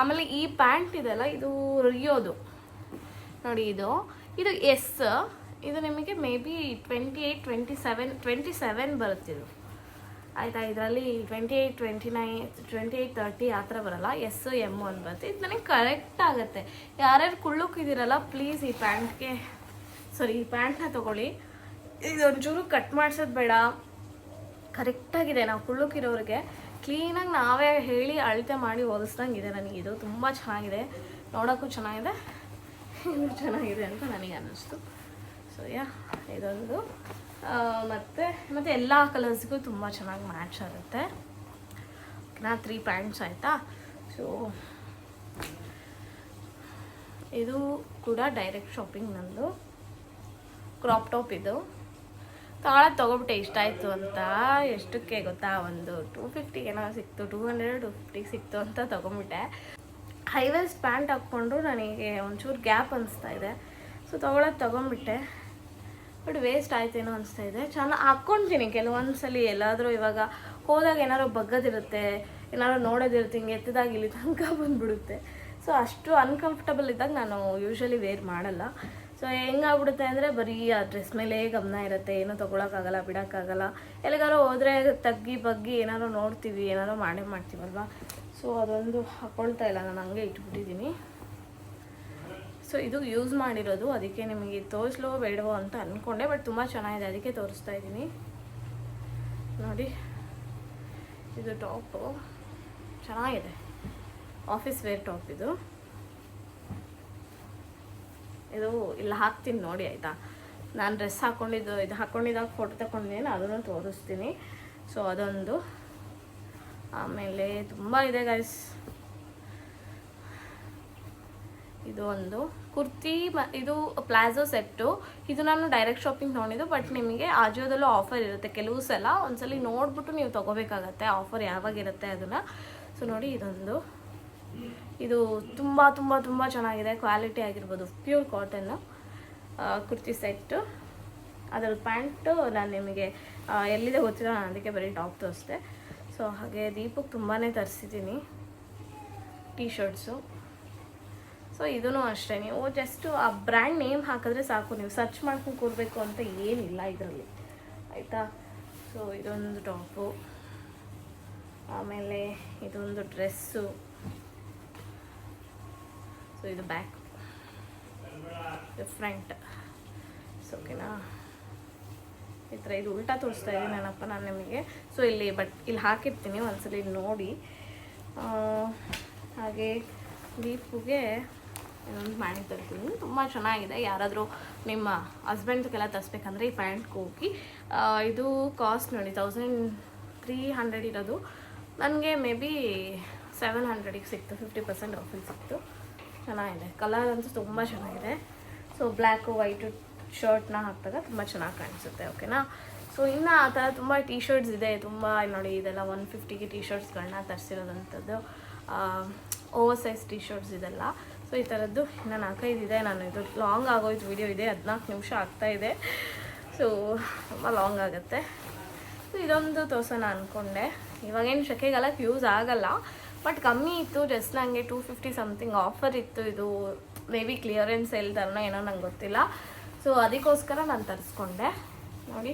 ಆಮೇಲೆ ಈ ಪ್ಯಾಂಟ್ ಇದೆಲ್ಲ ಇದು ರಿಯೋದು. ನೋಡಿ, ಇದು ಇದು ಎಸ್ ಇದು ನಿಮಗೆ maybe twenty eight twenty seven twenty seven ಬರುತ್ತಿದ್ದು ಆಯಿತಾ? ಇದರಲ್ಲಿ twenty eight twenty nine twenty eight thirty ಆ ಥರ ಬರಲ್ಲ. ಎಸ್ ಎಂ ಅಂತ ಬರುತ್ತೆ. ಇದು ನನಗೆ ಕರೆಕ್ಟ್ ಆಗುತ್ತೆ. ಯಾರ್ಯಾರು ಕುಳ್ಳುಕ್ಕಿದ್ದೀರಲ್ಲ ಪ್ಲೀಸ್ ಈ ಪ್ಯಾಂಟ್ಗೆ ಸಾರಿ ಈ ಪ್ಯಾಂಟ್ನ ತೊಗೊಳ್ಳಿ. ಇದೊಂಚೂರು ಕಟ್ ಮಾಡಿಸೋದು ಬೇಡ. ಕರೆಕ್ಟಾಗಿದೆ ನಾವು ಕುಳ್ಳುಕ್ಕಿರೋರಿಗೆ ಕ್ಲೀನಾಗಿ ನಾವೇ ಹೇಳಿ ಅಳತೆ ಮಾಡಿ ಹೊಲಿಸ್ದಂಗಿದೆ ನನಗೆ. ಇದು ತುಂಬ ಚೆನ್ನಾಗಿದೆ. ನೋಡೋಕ್ಕೂ ಚೆನ್ನಾಗಿದೆ. [LAUGHS] ಚೆನ್ನಾಗಿದೆ ಅಂತ ನನಗೆ ಅನ್ನಿಸ್ತು. ಸೊ ಯಾ ಇದೊಂದು ಮತ್ತು, ಮತ್ತೆ ಎಲ್ಲ ಕಲರ್ಸ್ಗೂ ತುಂಬ ಚೆನ್ನಾಗಿ ಮ್ಯಾಚ್ ಆಗುತ್ತೆ. ನಾ ತ್ರೀ ಪ್ಯಾಂಟ್ಸ್ ಆಯಿತಾ? ಸೊ ಇದು ಕೂಡ ಡೈರೆಕ್ಟ್ ಶಾಪಿಂಗ್ ನಂದು. ಕ್ರಾಪ್ ಟಾಪ್ ಇದು. ತಾಳ ತೊಗೊಬಿಟ್ಟೆ, ಇಷ್ಟ ಆಯಿತು ಅಂತ. ಎಷ್ಟಕ್ಕೆ ಗೊತ್ತಾ? ಒಂದು ಟೂ ಫಿಫ್ಟಿಗೆ ಏನೋ ಸಿಕ್ತು ಟೂ ಹಂಡ್ರೆಡ್ ಟೂ ಫಿಫ್ಟಿಗೆ ಸಿಕ್ತು ಅಂತ ತೊಗೊಂಬಿಟ್ಟೆ. ಹೈವೇಸ್ ಪ್ಯಾಂಟ್ ಹಾಕ್ಕೊಂಡು ನನಗೆ ಒಂಚೂರು ಗ್ಯಾಪ್ ಅನಿಸ್ತಾ ಇದೆ. ಸೊ ತೊಗೊಳಕ್ಕೆ ತೊಗೊಂಬಿಟ್ಟೆ. ಬಟ್ ವೇಸ್ಟ್ ಆಯ್ತೇನೋ ಅನಿಸ್ತಾ ಇದೆ. ಚೆನ್ನಾಗಿ ಹಾಕ್ಕೊಳ್ತೀನಿ ಕೆಲವೊಂದು ಸಲ ಎಲ್ಲಾದರೂ ಇವಾಗ ಹೋದಾಗ ಏನಾದ್ರು ಬಗ್ಗದಿರುತ್ತೆ, ಏನಾದ್ರು ನೋಡೋದಿರುತ್ತೆ, ಹಿಂಗೆ ಎತ್ತಿದಾಗ ಇಲ್ಲಿ ತನಕ ಬಂದುಬಿಡುತ್ತೆ. ಸೊ ಅಷ್ಟು ಅನ್ಕಂಫರ್ಟಬಲ್ ಇದ್ದಾಗ ನಾನು ಯೂಶ್ವಲಿ ವೇರ್ ಮಾಡಲ್ಲ. ಸೊ ಹೆಂಗಾಗ್ಬಿಡುತ್ತೆ ಅಂದರೆ ಬರೀ ಆ ಡ್ರೆಸ್ ಮೇಲೆ ಗಮನ ಇರುತ್ತೆ. ಏನೂ ತೊಗೊಳಕ್ಕಾಗಲ್ಲ, ಬಿಡೋಕ್ಕಾಗಲ್ಲ. ಎಲ್ಲಿಗಾರು ಹೋದರೆ ತಗ್ಗಿ ಬಗ್ಗಿ ಏನಾದ್ರು ನೋಡ್ತೀವಿ, ಏನಾದ್ರು ಮಾಡೇ ಮಾಡ್ತೀವಲ್ವಾ? ಸೊ ಅದೊಂದು ಹಾಕ್ಕೊಳ್ತಾ ಇಲ್ಲ. ನಾನು ಹಂಗೆ ಇಟ್ಬಿಟ್ಟಿದ್ದೀನಿ. ಸೊ ಇದು ಯೂಸ್ ಮಾಡಿರೋದು, ಅದಕ್ಕೆ ನಿಮಗೆ ತೋರಿಸ್ಲೋ ಬೇಡವೋ ಅಂತ ಅಂದ್ಕೊಂಡೆ ಬಟ್ ತುಂಬ ಚೆನ್ನಾಗಿದೆ, ಅದಕ್ಕೆ ತೋರಿಸ್ತಾ ಇದ್ದೀನಿ. ನೋಡಿ, ಇದು ಟಾಪು ಚೆನ್ನಾಗಿದೆ. ಆಫೀಸ್ ವೇರ್ ಟಾಪ್ ಇದು. ಇದು ಇಲ್ಲಿ ಹಾಕ್ತೀನಿ ನೋಡಿ, ಆಯಿತಾ? ನಾನು ಡ್ರೆಸ್ ಹಾಕ್ಕೊಂಡಿದ್ದು ಇದು ಹಾಕ್ಕೊಂಡಿದ್ದಾಗ ಫೋಟೋ ತಗೊಂಡಿದ್ದೀನಿ ಅದನ್ನು ತೋರಿಸ್ತೀನಿ. ಸೊ ಅದೊಂದು. ಆಮೇಲೆ ತುಂಬ ಇದೆ ಗೈಸ್ ಇದು ಒಂದು ಕುರ್ತಿ ಇದು ಪ್ಲಾಜೋ ಸೆಟ್ಟು. ಇದು ನಾನು ಡೈರೆಕ್ಟ್ ಶಾಪಿಂಗ್ ತೊಗೊಂಡಿದ್ದು ಬಟ್ ನಿಮಗೆ ಆಜಿಯೋದಲ್ಲೂ ಆಫರ್ ಇರುತ್ತೆ. ಕೆಲವು ಸಲ ಒಂದ್ಸಲಿ ನೋಡ್ಬಿಟ್ಟು ನೀವು ತೊಗೋಬೇಕಾಗತ್ತೆ ಆಫರ್ ಯಾವಾಗಿರುತ್ತೆ ಅದನ್ನು. ಸೊ ನೋಡಿ ಇದೊಂದು. ಇದು ತುಂಬ ತುಂಬ ತುಂಬ ಚೆನ್ನಾಗಿದೆ. ಕ್ವಾಲಿಟಿ ಆಗಿರ್ಬೋದು. Pure cotton kurti set. ಅದರ ಪ್ಯಾಂಟು ನಾನು ನಿಮಗೆ ಎಲ್ಲಿದೆ ಗೊತ್ತಿಲ್ಲ, ನಾನು ಅದಕ್ಕೆ ಬರೀ ಟಾಪ್ ತೋರಿಸ್ದೆ. ಸೊ ಹಾಗೆ ದೀಪಕ್ಕೆ ತುಂಬಾ ತರಿಸಿದ್ದೀನಿ. ಟೀ ಶರ್ಟ್ಸು ಸೊ ಇದೂ ಅಷ್ಟೇ. ನೀವು ಜಸ್ಟು ಆ ಬ್ರ್ಯಾಂಡ್ ನೇಮ್ ಹಾಕಿದ್ರೆ ಸಾಕು. ನೀವು ಸರ್ಚ್ ಮಾಡ್ಕೊಂಡು ಕೂರಬೇಕು ಅಂತ ಏನಿಲ್ಲ ಇದರಲ್ಲಿ. ಆಯಿತಾ? ಸೊ ಇದೊಂದು ಟಾಪು ಆಮೇಲೆ ಇದೊಂದು ಡ್ರೆಸ್ಸು ಸೊ ಇದು ಬ್ಯಾಕ್ ಫ್ರಂಟ್ ಸೊ ಓಕೆನಾ ಈ ಥರ ಇದು ಉಲ್ಟಾ ತೋರಿಸ್ತಾ ಇದ್ದೀನಿ ನಾನಪ್ಪ ನಾನು ನಿಮಗೆ. ಸೊ ಇಲ್ಲಿ ಬಟ್ ಇಲ್ಲಿ ಹಾಕಿರ್ತೀನಿ ಒಂದ್ಸಲಿ ನೋಡಿ. ಹಾಗೆ ದೀಪುಗೆ ಇನ್ನೊಂದು ಮಾಡಿ ತರ್ತೀನಿ. ತುಂಬ ಚೆನ್ನಾಗಿದೆ. ಯಾರಾದರೂ ನಿಮ್ಮ ಹಸ್ಬೆಂಡ್ಗೆಲ್ಲ ತರಿಸ್ಬೇಕಂದ್ರೆ ಈ ಪ್ಯಾಂಟ್ಗೆ ಹೋಗಿ. ಇದು ಕಾಸ್ಟ್ ನೋಡಿ ತೌಸಂಡ್ ತ್ರೀ ಹಂಡ್ರೆಡ್ ಇರೋದು. ನನಗೆ ಮೇ ಬಿ ಸೆವೆನ್ ಹಂಡ್ರೆಡಿಗೆ ಸಿಕ್ತು. ಫಿಫ್ಟಿ ಪರ್ಸೆಂಟ್ ಆಫಲ್ಲಿ ಸಿಕ್ತು. ಚೆನ್ನಾಗಿದೆ. ಕಲರ್ ಅಂತೂ ತುಂಬ ಚೆನ್ನಾಗಿದೆ. ಸೊ ಬ್ಲ್ಯಾಕು ವೈಟು ಶರ್ಟ್ನ ಹಾಕಿದಾಗ ತುಂಬ ಚೆನ್ನಾಗಿ ಕಾಣಿಸುತ್ತೆ. ಓಕೆನಾ ಸೊ ಇನ್ನು ಆ ಥರ ತುಂಬ ಟೀ ಶರ್ಟ್ಸ್ ಇದೆ. ತುಂಬ ನೋಡಿ, ಇದೆಲ್ಲ ಒನ್ ಫಿಫ್ಟಿಗೆ ಟೀ ಶರ್ಟ್ಸ್ಗಳನ್ನ ತರಿಸಿರೋದಂಥದ್ದು. ಓವರ್ ಸೈಜ್ ಟೀ ಶರ್ಟ್ಸ್ ಇದೆಲ್ಲ. ಸೊ ಈ ಥರದ್ದು ಇನ್ನು ನಾಲ್ಕೈದು ಇದೆ. ನಾನು ಇದು ಲಾಂಗ್ ಆಗೋಯ್ತು ವಿಡಿಯೋ ಇದೆ. ಹದಿನಾಲ್ಕು ನಿಮಿಷ ಆಗ್ತಾ ಇದೆ. ಸೊ ತುಂಬ ಲಾಂಗ್ ಆಗುತ್ತೆ. ಸೊ ಇದೊಂದು ತೋರ್ಸೋಣ ಅಂದ್ಕೊಂಡೆ ಇವಾಗೇನು ಶೆಕೆಗಾಲಕ್ಕೆ ಯೂಸ್ ಆಗಲ್ಲ. ಬಟ್ ಕಮ್ಮಿ ಇತ್ತು. ಜಸ್ಟ್ ನನಗೆ ಟೂ ಫಿಫ್ಟಿ ಸಮಥಿಂಗ್ ಆಫರ್ ಇತ್ತು. ಇದು ಮೇ ಬಿ ಕ್ಲಿಯರೆನ್ಸ್ ಎಲ್ಲಿ ಥರನೋ ಏನೋ ನಂಗೆ ಗೊತ್ತಿಲ್ಲ. ಸೊ ಅದಕ್ಕೋಸ್ಕರ ನಾನು ತರಿಸ್ಕೊಂಡೆ. ನೋಡಿ,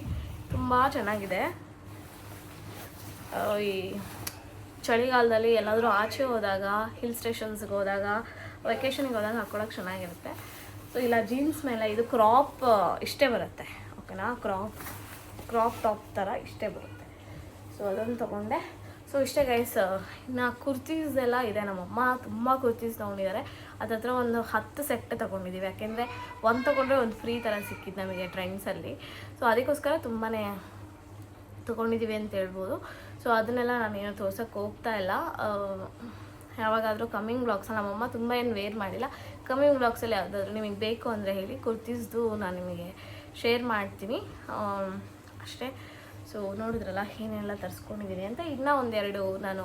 ತುಂಬ ಚೆನ್ನಾಗಿದೆ. ಈ ಚಳಿಗಾಲದಲ್ಲಿ ಎಲ್ಲಾದರೂ ಆಚೆ ಹೋದಾಗ ಹಿಲ್ ಸ್ಟೇಷನ್ಸ್ಗೆ ಹೋದಾಗ ವೆಕೇಷನ್ಗೆ ಹೋದಾಗ ಹಾಕ್ಕೊಳಕ್ಕೆ ಚೆನ್ನಾಗಿರುತ್ತೆ. ಸೊ ಇಲ್ಲ ಜೀನ್ಸ್ ಮೇಲೆ ಇದು ಕ್ರಾಪ್ ಇಷ್ಟೇ ಬರುತ್ತೆ. ಓಕೆನಾ ಕ್ರಾಪ್ ಕ್ರಾಪ್ ಟಾಪ್ ಥರ ಇಷ್ಟೇ ಬರುತ್ತೆ. ಸೊ ಅದನ್ನು ತೊಗೊಂಡೆ. ಸೊ ಇಷ್ಟೇ ಗೈಸ್ ಇನ್ನು ಕುರ್ತೀಸ್ ಎಲ್ಲ ಇದೆ ನಮ್ಮಮ್ಮ. ತುಂಬ ಕುರ್ತೀಸ್ ತೊಗೊಂಡಿದ್ದಾರೆ. ಅದತ್ರ ಒಂದು ಹತ್ತು ಸೆಟ್ ತೊಗೊಂಡಿದ್ದೀವಿ. ಯಾಕೆಂದರೆ ಒಂದು ತೊಗೊಂಡ್ರೆ ಒಂದು ಫ್ರೀ ಥರ ಸಿಕ್ಕಿದ್ದು ನಮಗೆ ಟ್ರೆಂಡ್ಸಲ್ಲಿ ಸೊ ಅದಕ್ಕೋಸ್ಕರ ತುಂಬಾ ತೊಗೊಂಡಿದ್ದೀವಿ ಅಂತ ಹೇಳ್ಬೋದು. ಸೊ ಅದನ್ನೆಲ್ಲ ನಾನು ಏನೋ ತೋರ್ಸೋಕ್ಕೆ ಹೋಗ್ತಾ ಇಲ್ಲ. ಯಾವಾಗಾದರೂ ಕಮ್ಮಿಂಗ್ ಬ್ಲಾಗ್ಸಲ್ಲಿ ನಮ್ಮಮ್ಮ ತುಂಬ ಏನು ವೇರ್ ಮಾಡಿಲ್ಲ. ಕಮ್ಮಿಂಗ್ ಬ್ಲಾಗ್ಸಲ್ಲಿ ಯಾವುದಾದ್ರೂ ನಿಮಗೆ ಬೇಕು ಅಂದರೆ ಹೇಳಿ, ಕುರ್ತೀಸ್ದು ನಾನು ನಿಮಗೆ ಶೇರ್ ಮಾಡ್ತೀನಿ. ಅಷ್ಟೇ. ಸೊ ನೋಡಿದ್ರಲ್ಲ, ಏನೆಲ್ಲ ತರಿಸ್ಕೊಂಡಿದ್ದೀನಿ ಅಂತ ಇನ್ನೂ ಒಂದೆರಡು ನಾನು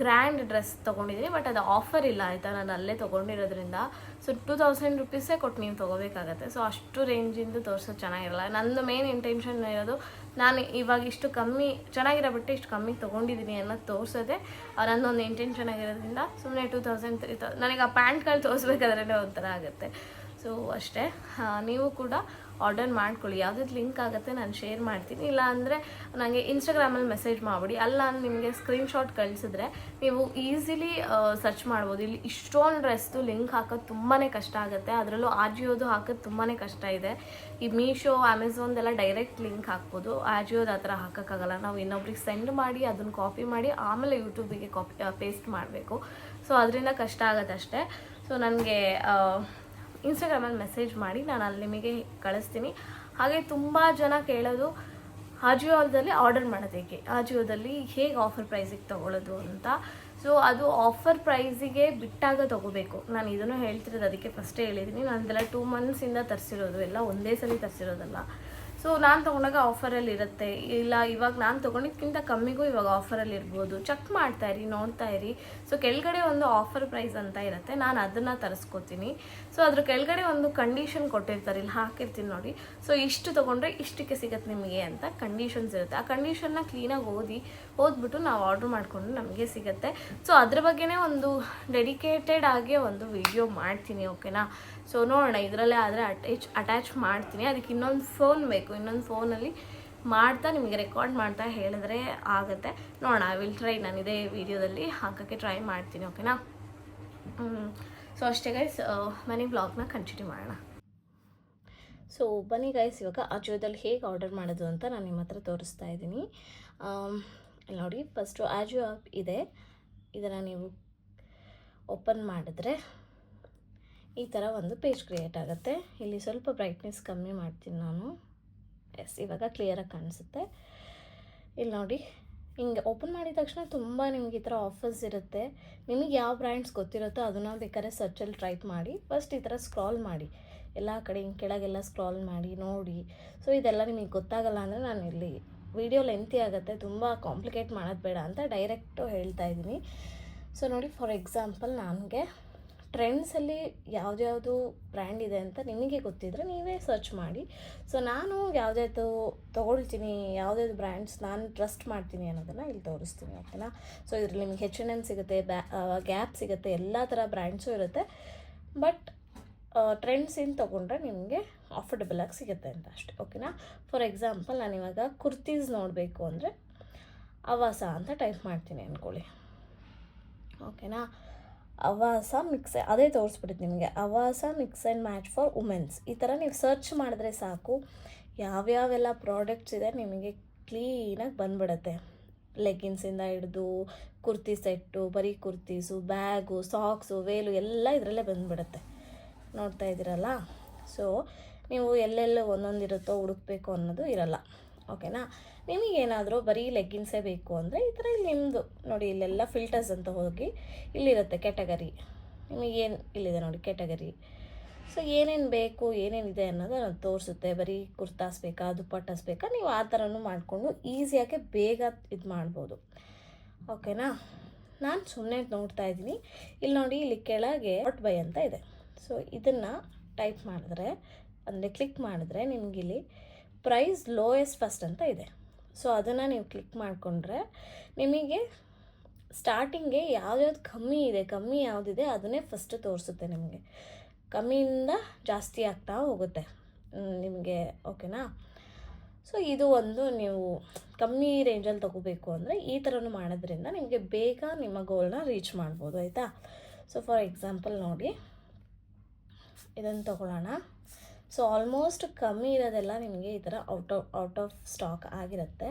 ಗ್ರ್ಯಾಂಡ್ ಡ್ರೆಸ್ ತೊಗೊಂಡಿದ್ದೀನಿ ಬಟ್ ಅದು ಆಫರ್ ಇಲ್ಲ ಆಯಿತಾ? ನಾನು ಅಲ್ಲೇ ತೊಗೊಂಡಿರೋದ್ರಿಂದ. ಸೊ ಟೂ ತೌಸಂಡ್ ರುಪೀಸೇ ಕೊಟ್ಟು ನೀವು ತೊಗೋಬೇಕಾಗತ್ತೆ. ಸೊ ಅಷ್ಟು ರೇಂಜಿಂದು ತೋರಿಸೋದು ಚೆನ್ನಾಗಿರಲ್ಲ. ನಂದು ಮೇನ್ ಇಂಟೆನ್ಷನ್ ಇರೋದು, ನಾನು ಇವಾಗ ಇಷ್ಟು ಕಮ್ಮಿ ಚೆನ್ನಾಗಿರೋ ಬಟ್ಟೆ ಇಷ್ಟು ಕಮ್ಮಿ ತೊಗೊಂಡಿದ್ದೀನಿ ಅನ್ನೋದು ತೋರಿಸೋದೆ ನನ್ನೊಂದು ಇಂಟೆನ್ಷನ್ ಆಗಿರೋದ್ರಿಂದ ಸುಮ್ಮನೆ ಟೂ ತೌಸಂಡ್ ತ್ರೀ ತೌ ನನಗೆ ಆ ಪ್ಯಾಂಟ್ಗಳು ತೋರಿಸ್ಬೇಕಾದ್ರೆ ಒಂಥರ ಆಗುತ್ತೆ. ಸೊ ಅಷ್ಟೇ. ನೀವು ಕೂಡ ಆರ್ಡರ್ ಮಾಡ್ಕೊಳ್ಳಿ. ಯಾವುದಾದ್ರು ಲಿಂಕ್ ಆಗುತ್ತೆ ನಾನು ಶೇರ್ ಮಾಡ್ತೀನಿ. ಇಲ್ಲ ಅಂದರೆ ನನಗೆ ಇನ್ಸ್ಟಾಗ್ರಾಮಲ್ಲಿ ಮೆಸೇಜ್ ಮಾಡಿಬಿಡಿ. ಅಲ್ಲ ನಿಮಗೆ ಸ್ಕ್ರೀನ್ಶಾಟ್ ಕಳಿಸಿದ್ರೆ ನೀವು ಈಸಿಲಿ ಸರ್ಚ್ ಮಾಡ್ಬೋದು. ಇಲ್ಲಿ ಇಷ್ಟೊಂದು ಡ್ರೆಸ್ದು ಲಿಂಕ್ ಹಾಕೋದು ತುಂಬಾ ಕಷ್ಟ ಆಗುತ್ತೆ. ಅದರಲ್ಲೂ ಆಜಿಯೋದು ಹಾಕೋದು ತುಂಬಾ ಕಷ್ಟ ಇದೆ. ಈ ಮೀಶೋ ಅಮೆಝಾನ್ದೆಲ್ಲ ಡೈರೆಕ್ಟ್ ಲಿಂಕ್ ಹಾಕ್ಬೋದು. ಆಜಿಯೋದು ಆ ಥರ ಹಾಕೋಕ್ಕಾಗಲ್ಲ. ನಾವು ಇನ್ನೊಬ್ರಿಗೆ ಸೆಂಡ್ ಮಾಡಿ ಅದನ್ನು ಕಾಪಿ ಮಾಡಿ, ಆಮೇಲೆ ಯೂಟ್ಯೂಬಿಗೆ ಕಾಪಿ ಪೇಸ್ಟ್ ಮಾಡಬೇಕು. ಸೊ ಅದರಿಂದ ಕಷ್ಟ ಆಗುತ್ತೆ ಅಷ್ಟೇ. ಸೊ ನನಗೆ ಇನ್ಸ್ಟಾಗ್ರಾಮಲ್ಲಿ ಮೆಸೇಜ್ ಮಾಡಿ ನಾನು ಅಲ್ಲಿ ನಿಮಗೆ ಕಳಿಸ್ತೀನಿ. ಹಾಗೆ ತುಂಬ ಜನ ಕೇಳೋದು ಅಜಿಯೋದಲ್ಲಿ ಆರ್ಡರ್ ಮಾಡೋದು ಹೇಗೆ? ಆಜಿಯೋದಲ್ಲಿ ಹೇಗೆ ಆಫರ್ ಪ್ರೈಸಿಗೆ ತೊಗೊಳ್ಳೋದು ಅಂತ. ಸೊ ಅದು ಆಫರ್ ಪ್ರೈಸಿಗೆ ಬಿಟ್ಟಾಗ ತೊಗೋಬೇಕು. ನಾನು ಇದನ್ನು ಹೇಳ್ತಿರೋದು ಅದಕ್ಕೆ ಫಸ್ಟೇ ಹೇಳಿದ್ದೀನಿ. ನಂದೆಲ್ಲ ಟೂ ಮಂತ್ಸಿಂದ ತರಿಸಿರೋದು. ಎಲ್ಲ ಒಂದೇ ಸಲ ತರಿಸಿರೋದಲ್ಲ. ಸೊ ನಾನು ತೊಗೊಂಡಾಗ ಆಫರಲ್ಲಿ ಇರುತ್ತೆ. ಇಲ್ಲ, ಇವಾಗ ನಾನು ತೊಗೊಂಡಿದ್ಕಿಂತ ಕಮ್ಮಿಗೂ ಇವಾಗ ಆಫರಲ್ಲಿ ಇರ್ಬೋದು. ಚೆಕ್ ಮಾಡ್ತಾ ಇರಿ, ನೋಡ್ತಾ ಇರಿ. ಸೊ ಕೆಳಗಡೆ ಒಂದು ಆಫರ್ ಪ್ರೈಸ್ ಅಂತ ಇರುತ್ತೆ. ನಾನು ಅದನ್ನು ತರಿಸ್ಕೊತೀನಿ. ಸೊ ಅದ್ರ ಕೆಳಗಡೆ ಒಂದು ಕಂಡೀಷನ್ ಕೊಟ್ಟಿರ್ತಾರೆ. ಇಲ್ಲಿ ಹಾಕಿರ್ತೀನಿ ನೋಡಿ. ಸೊ ಇಷ್ಟು ತೊಗೊಂಡ್ರೆ ಇಷ್ಟಕ್ಕೆ ಸಿಗುತ್ತೆ ನಿಮಗೆ ಅಂತ ಕಂಡೀಷನ್ಸ್ ಇರುತ್ತೆ. ಆ ಕಂಡೀಷನ್ನ ಕ್ಲೀನಾಗಿ ಓದಿ, ಓದ್ಬಿಟ್ಟು ನಾವು ಆರ್ಡ್ರ್ ಮಾಡಿಕೊಂಡು ನಮಗೆ ಸಿಗುತ್ತೆ. ಸೊ ಅದ್ರ ಬಗ್ಗೆನೇ ಒಂದು ಡೆಡಿಕೇಟೆಡ್ ಆಗಿ ಒಂದು ವಿಡಿಯೋ ಮಾಡ್ತೀನಿ ಓಕೆನಾ ಸೊ ನೋಡೋಣ ಇದರಲ್ಲೇ ಆದರೆ ಅಟ್ಯಾಚ್ ಅಟ್ಯಾಚ್ ಮಾಡ್ತೀನಿ. ಅದಕ್ಕೆ ಇನ್ನೊಂದು ಫೋನ್ ಬೇಕು. ಇನ್ನೊಂದು ಫೋನಲ್ಲಿ ಮಾಡ್ತಾ ನಿಮಗೆ ರೆಕಾರ್ಡ್ ಮಾಡ್ತಾ ಹೇಳಿದ್ರೆ ಆಗುತ್ತೆ. ನೋಡೋಣ ಐ ವಿಲ್ ಟ್ರೈ ನಾನು ಇದೇ ವಿಡಿಯೋದಲ್ಲಿ ಹಾಕೋಕ್ಕೆ ಟ್ರೈ ಮಾಡ್ತೀನಿ ಓಕೆನಾ ಸೊ ಅಷ್ಟೇ ಗೈಸ್ ಮನೆ ಬ್ಲಾಗ್ನ ಕಂಟಿನ್ಯೂ ಮಾಡೋಣ. ಸೊ ಬನ್ನಿ ಗೈಸ್ ಇವಾಗ ಅಜೋದಲ್ಲಿ ಹೇಗೆ ಆರ್ಡರ್ ಮಾಡೋದು ಅಂತ ನಾನು ನಿಮ್ಮ ಹತ್ರ ತೋರಿಸ್ತಾ ಇದ್ದೀನಿ. ನೋಡಿ ಫಸ್ಟು ಆಜಿಯೋ ಆ್ಯಪ್ ಇದೆ. ಇದನ್ನು ನೀವು ಓಪನ್ ಮಾಡಿದ್ರೆ ಈ ಥರ ಒಂದು ಪೇಜ್ ಕ್ರಿಯೇಟ್ ಆಗುತ್ತೆ. ಇಲ್ಲಿ ಸ್ವಲ್ಪ ಬ್ರೈಟ್ನೆಸ್ ಕಮ್ಮಿ ಮಾಡ್ತೀನಿ ನಾನು. ಎಸ್ ಇವಾಗ ಕ್ಲಿಯರಾಗಿ ಕಾಣಿಸುತ್ತೆ. ಇಲ್ಲಿ ನೋಡಿ, ಹಿಂಗೆ ಓಪನ್ ಮಾಡಿದ ತಕ್ಷಣ ತುಂಬ ನಿಮ್ಗೆ ಈ ಥರ ಆಫರ್ಸ್ ಇರುತ್ತೆ. ನಿಮಗೆ ಯಾವ ಬ್ರ್ಯಾಂಡ್ಸ್ ಗೊತ್ತಿರುತ್ತೋ ಅದನ್ನು ಬೇಕಾದ್ರೆ ಸರ್ಚಲ್ಲಿ ಟ್ರೈ ಮಾಡಿ ಫಸ್ಟ್ ಈ ಥರ ಸ್ಕ್ರಾಲ್ ಮಾಡಿ. ಎಲ್ಲ ಕಡೆ ಹಿಂಗೆ ಕೆಳಗೆಲ್ಲ ಸ್ಕ್ರಾಲ್ ಮಾಡಿ, ನೋಡಿ. ಸೊ ಇದೆಲ್ಲ ನಿಮಗೆ ಗೊತ್ತಾಗಲ್ಲ ಅಂದರೆ ನಾನು ಇಲ್ಲಿ ವಿಡಿಯೋ ಲೆಂತಿ ಆಗುತ್ತೆ, ತುಂಬ ಕಾಂಪ್ಲಿಕೇಟ್ ಮಾಡೋದು ಬೇಡ ಅಂತ ಡೈರೆಕ್ಟು ಹೇಳ್ತಾ ಇದ್ದೀನಿ. ಸೊ ನೋಡಿ ಫಾರ್ ಎಕ್ಸಾಂಪಲ್ ನನಗೆ ಟ್ರೆಂಡ್ಸಲ್ಲಿ ಯಾವ್ದ್ಯಾವುದು ಬ್ರ್ಯಾಂಡ್ ಇದೆ ಅಂತ ನಿಮಗೆ ಗೊತ್ತಿದ್ರೆ ನೀವೇ ಸರ್ಚ್ ಮಾಡಿ. ಸೊ ನಾನು ಯಾವುದ್ಯಾವ್ದು ತೊಗೊಳ್ತೀನಿ, ಯಾವುದ್ಯಾವ್ದು ಬ್ರ್ಯಾಂಡ್ಸ್ ನಾನು ಟ್ರಸ್ಟ್ ಮಾಡ್ತೀನಿ ಅನ್ನೋದನ್ನು ಇಲ್ಲಿ ತೋರಿಸ್ತೀನಿ ಓಕೆನಾ ಸೊ ಇದರಲ್ಲಿ ನಿಮಗೆ ಹೆಚ್ ಎನ್ ಎಂ ಸಿಗುತ್ತೆ, ಬ್ಯಾ ಗ್ಯಾಪ್ ಸಿಗುತ್ತೆ, ಎಲ್ಲ ಥರ ಬ್ರ್ಯಾಂಡ್ಸು ಇರುತ್ತೆ. ಬಟ್ ಟ್ರೆಂಡ್ಸ್ ಏನು ತೊಗೊಂಡ್ರೆ ನಿಮಗೆ ಆಫರ್ಡಬಲ್ ಆಗಿ ಸಿಗುತ್ತೆ ಅಂತ ಅಷ್ಟೇ ಓಕೆನಾ ಫಾರ್ ಎಕ್ಸಾಂಪಲ್ ನಾನು ಇವಾಗ ಕುರ್ತೀಸ್ ನೋಡಬೇಕು ಅಂದರೆ ಅವಾಸ ಅಂತ ಟೈಪ್ ಮಾಡ್ತೀನಿ ಅಂದ್ಕೊಳ್ಳಿ ಓಕೆನಾ ಅವಾಸ ಮಿಕ್ಸ್ ಅದೇ ತೋರಿಸ್ಬಿಡುತ್ತೆ ನಿಮಗೆ. Avaasa mix and match for womens ಈ ಥರ ನೀವು ಸರ್ಚ್ ಮಾಡಿದ್ರೆ ಸಾಕು. ಯಾವ್ಯಾವೆಲ್ಲ ಪ್ರಾಡಕ್ಟ್ಸ್ ಇದೆ ನಿಮಗೆ ಕ್ಲೀನಾಗಿ ಬಂದ್ಬಿಡತ್ತೆ. ಲೆಗ್ಗಿನ್ಸಿಂದ ಹಿಡಿದು, ಕುರ್ತಿ ಸೆಟ್ಟು ಬರೀ ಕುರ್ತೀಸು ಬ್ಯಾಗು ಸಾಕ್ಸು ವೇಲು ಎಲ್ಲ ಇದರಲ್ಲೇ ಬಂದ್ಬಿಡುತ್ತೆ. ನೋಡ್ತಾ ಇದ್ದೀರಲ್ಲ? ಸೊ ನೀವು ಎಲ್ಲೆಲ್ಲೋ ಒಂದೊಂದಿರುತ್ತೋ ಹುಡುಕ್ಬೇಕು ಅನ್ನೋದು ಇರಲ್ಲ. ಓಕೆನಾ? ನಿಮಗೇನಾದರೂ ಬರೀ ಲೆಗ್ಗಿನ್ಸೇ ಬೇಕು ಅಂದರೆ ಈ ಥರ ಇಲ್ಲಿ ನಿಮ್ಮದು ನೋಡಿ ಇಲ್ಲೆಲ್ಲ ಫಿಲ್ಟರ್ಸ್ ಅಂತ ಹೋಗಿ ಇಲ್ಲಿರುತ್ತೆ ಕ್ಯಾಟಗರಿ ನಿಮಗೇನು ಇಲ್ಲಿದೆ ನೋಡಿ ಕ್ಯಾಟಗರಿ ಸೊ ಏನೇನು ಬೇಕು ಏನೇನಿದೆ ಅನ್ನೋದು ನಾನು ತೋರಿಸುತ್ತೆ. ಬರೀ ಕುರ್ತಾಸ್ ಬೇಕಾ, ದುಪ್ಪಟ್ಟಾಸ್ ಬೇಕಾ, ನೀವು ಆ ಥರನೂ ಮಾಡಿಕೊಂಡು ಈಸಿಯಾಗಿ ಬೇಗ ಇದು ಮಾಡ್ಬೋದು. ಓಕೆನಾ? ನಾನು ಸುಮ್ಮನೆ ನೋಡ್ತಾ ಇದ್ದೀನಿ. ಇಲ್ಲಿ ನೋಡಿ, ಇಲ್ಲಿ ಕೆಳಗೆ ವಾಟ್ ಬೈ ಅಂತ ಇದೆ. ಸೊ ಇದನ್ನು ಟೈಪ್ ಮಾಡಿದ್ರೆ, ಅಂದರೆ ಕ್ಲಿಕ್ ಮಾಡಿದ್ರೆ ನಿಮಗಿಲ್ಲಿ ಪ್ರೈಸ್ ಲೋಯೆಸ್ಟ್ ಫಸ್ಟ್ ಅಂತ ಇದೆ. ಸೊ ಅದನ್ನು ನೀವು ಕ್ಲಿಕ್ ಮಾಡಿಕೊಂಡ್ರೆ ನಿಮಗೆ ಸ್ಟಾರ್ಟಿಂಗ್ಗೆ ಯಾವ್ದ್ಯಾವ್ದು ಕಮ್ಮಿ ಇದೆ, ಕಮ್ಮಿ ಯಾವುದಿದೆ ಅದನ್ನೇ ಫಸ್ಟ್ ತೋರಿಸುತ್ತೆ ನಿಮಗೆ. ಕಮ್ಮಿಯಿಂದ ಜಾಸ್ತಿ ಆಗ್ತಾ ಹೋಗುತ್ತೆ. ನಿಮಗೆ ಓಕೆನಾ ಸೊ ಇದು ಒಂದು ನೀವು ಕಮ್ಮಿ ರೇಂಜಲ್ಲಿ ತೊಗೋಬೇಕು ಅಂದರೆ ಈ ಥರನೂ ಮಾಡೋದ್ರಿಂದ ನಿಮಗೆ ಬೇಗ ನಿಮ್ಮ ಗೋಲ್ನ ರೀಚ್ ಮಾಡ್ಬೋದು, ಆಯಿತಾ? ಸೊ ಫಾರ್ ಎಕ್ಸಾಂಪಲ್ ನೋಡಿ, ಇದನ್ನು ತೊಗೊಳ್ಳೋಣ. ಸೊ ಆಲ್ಮೋಸ್ಟ್ ಕಮ್ಮಿ ಇರೋದೆಲ್ಲ ನಿಮಗೆ ಈ ಥರ out of out of stock ಆಗಿರುತ್ತೆ.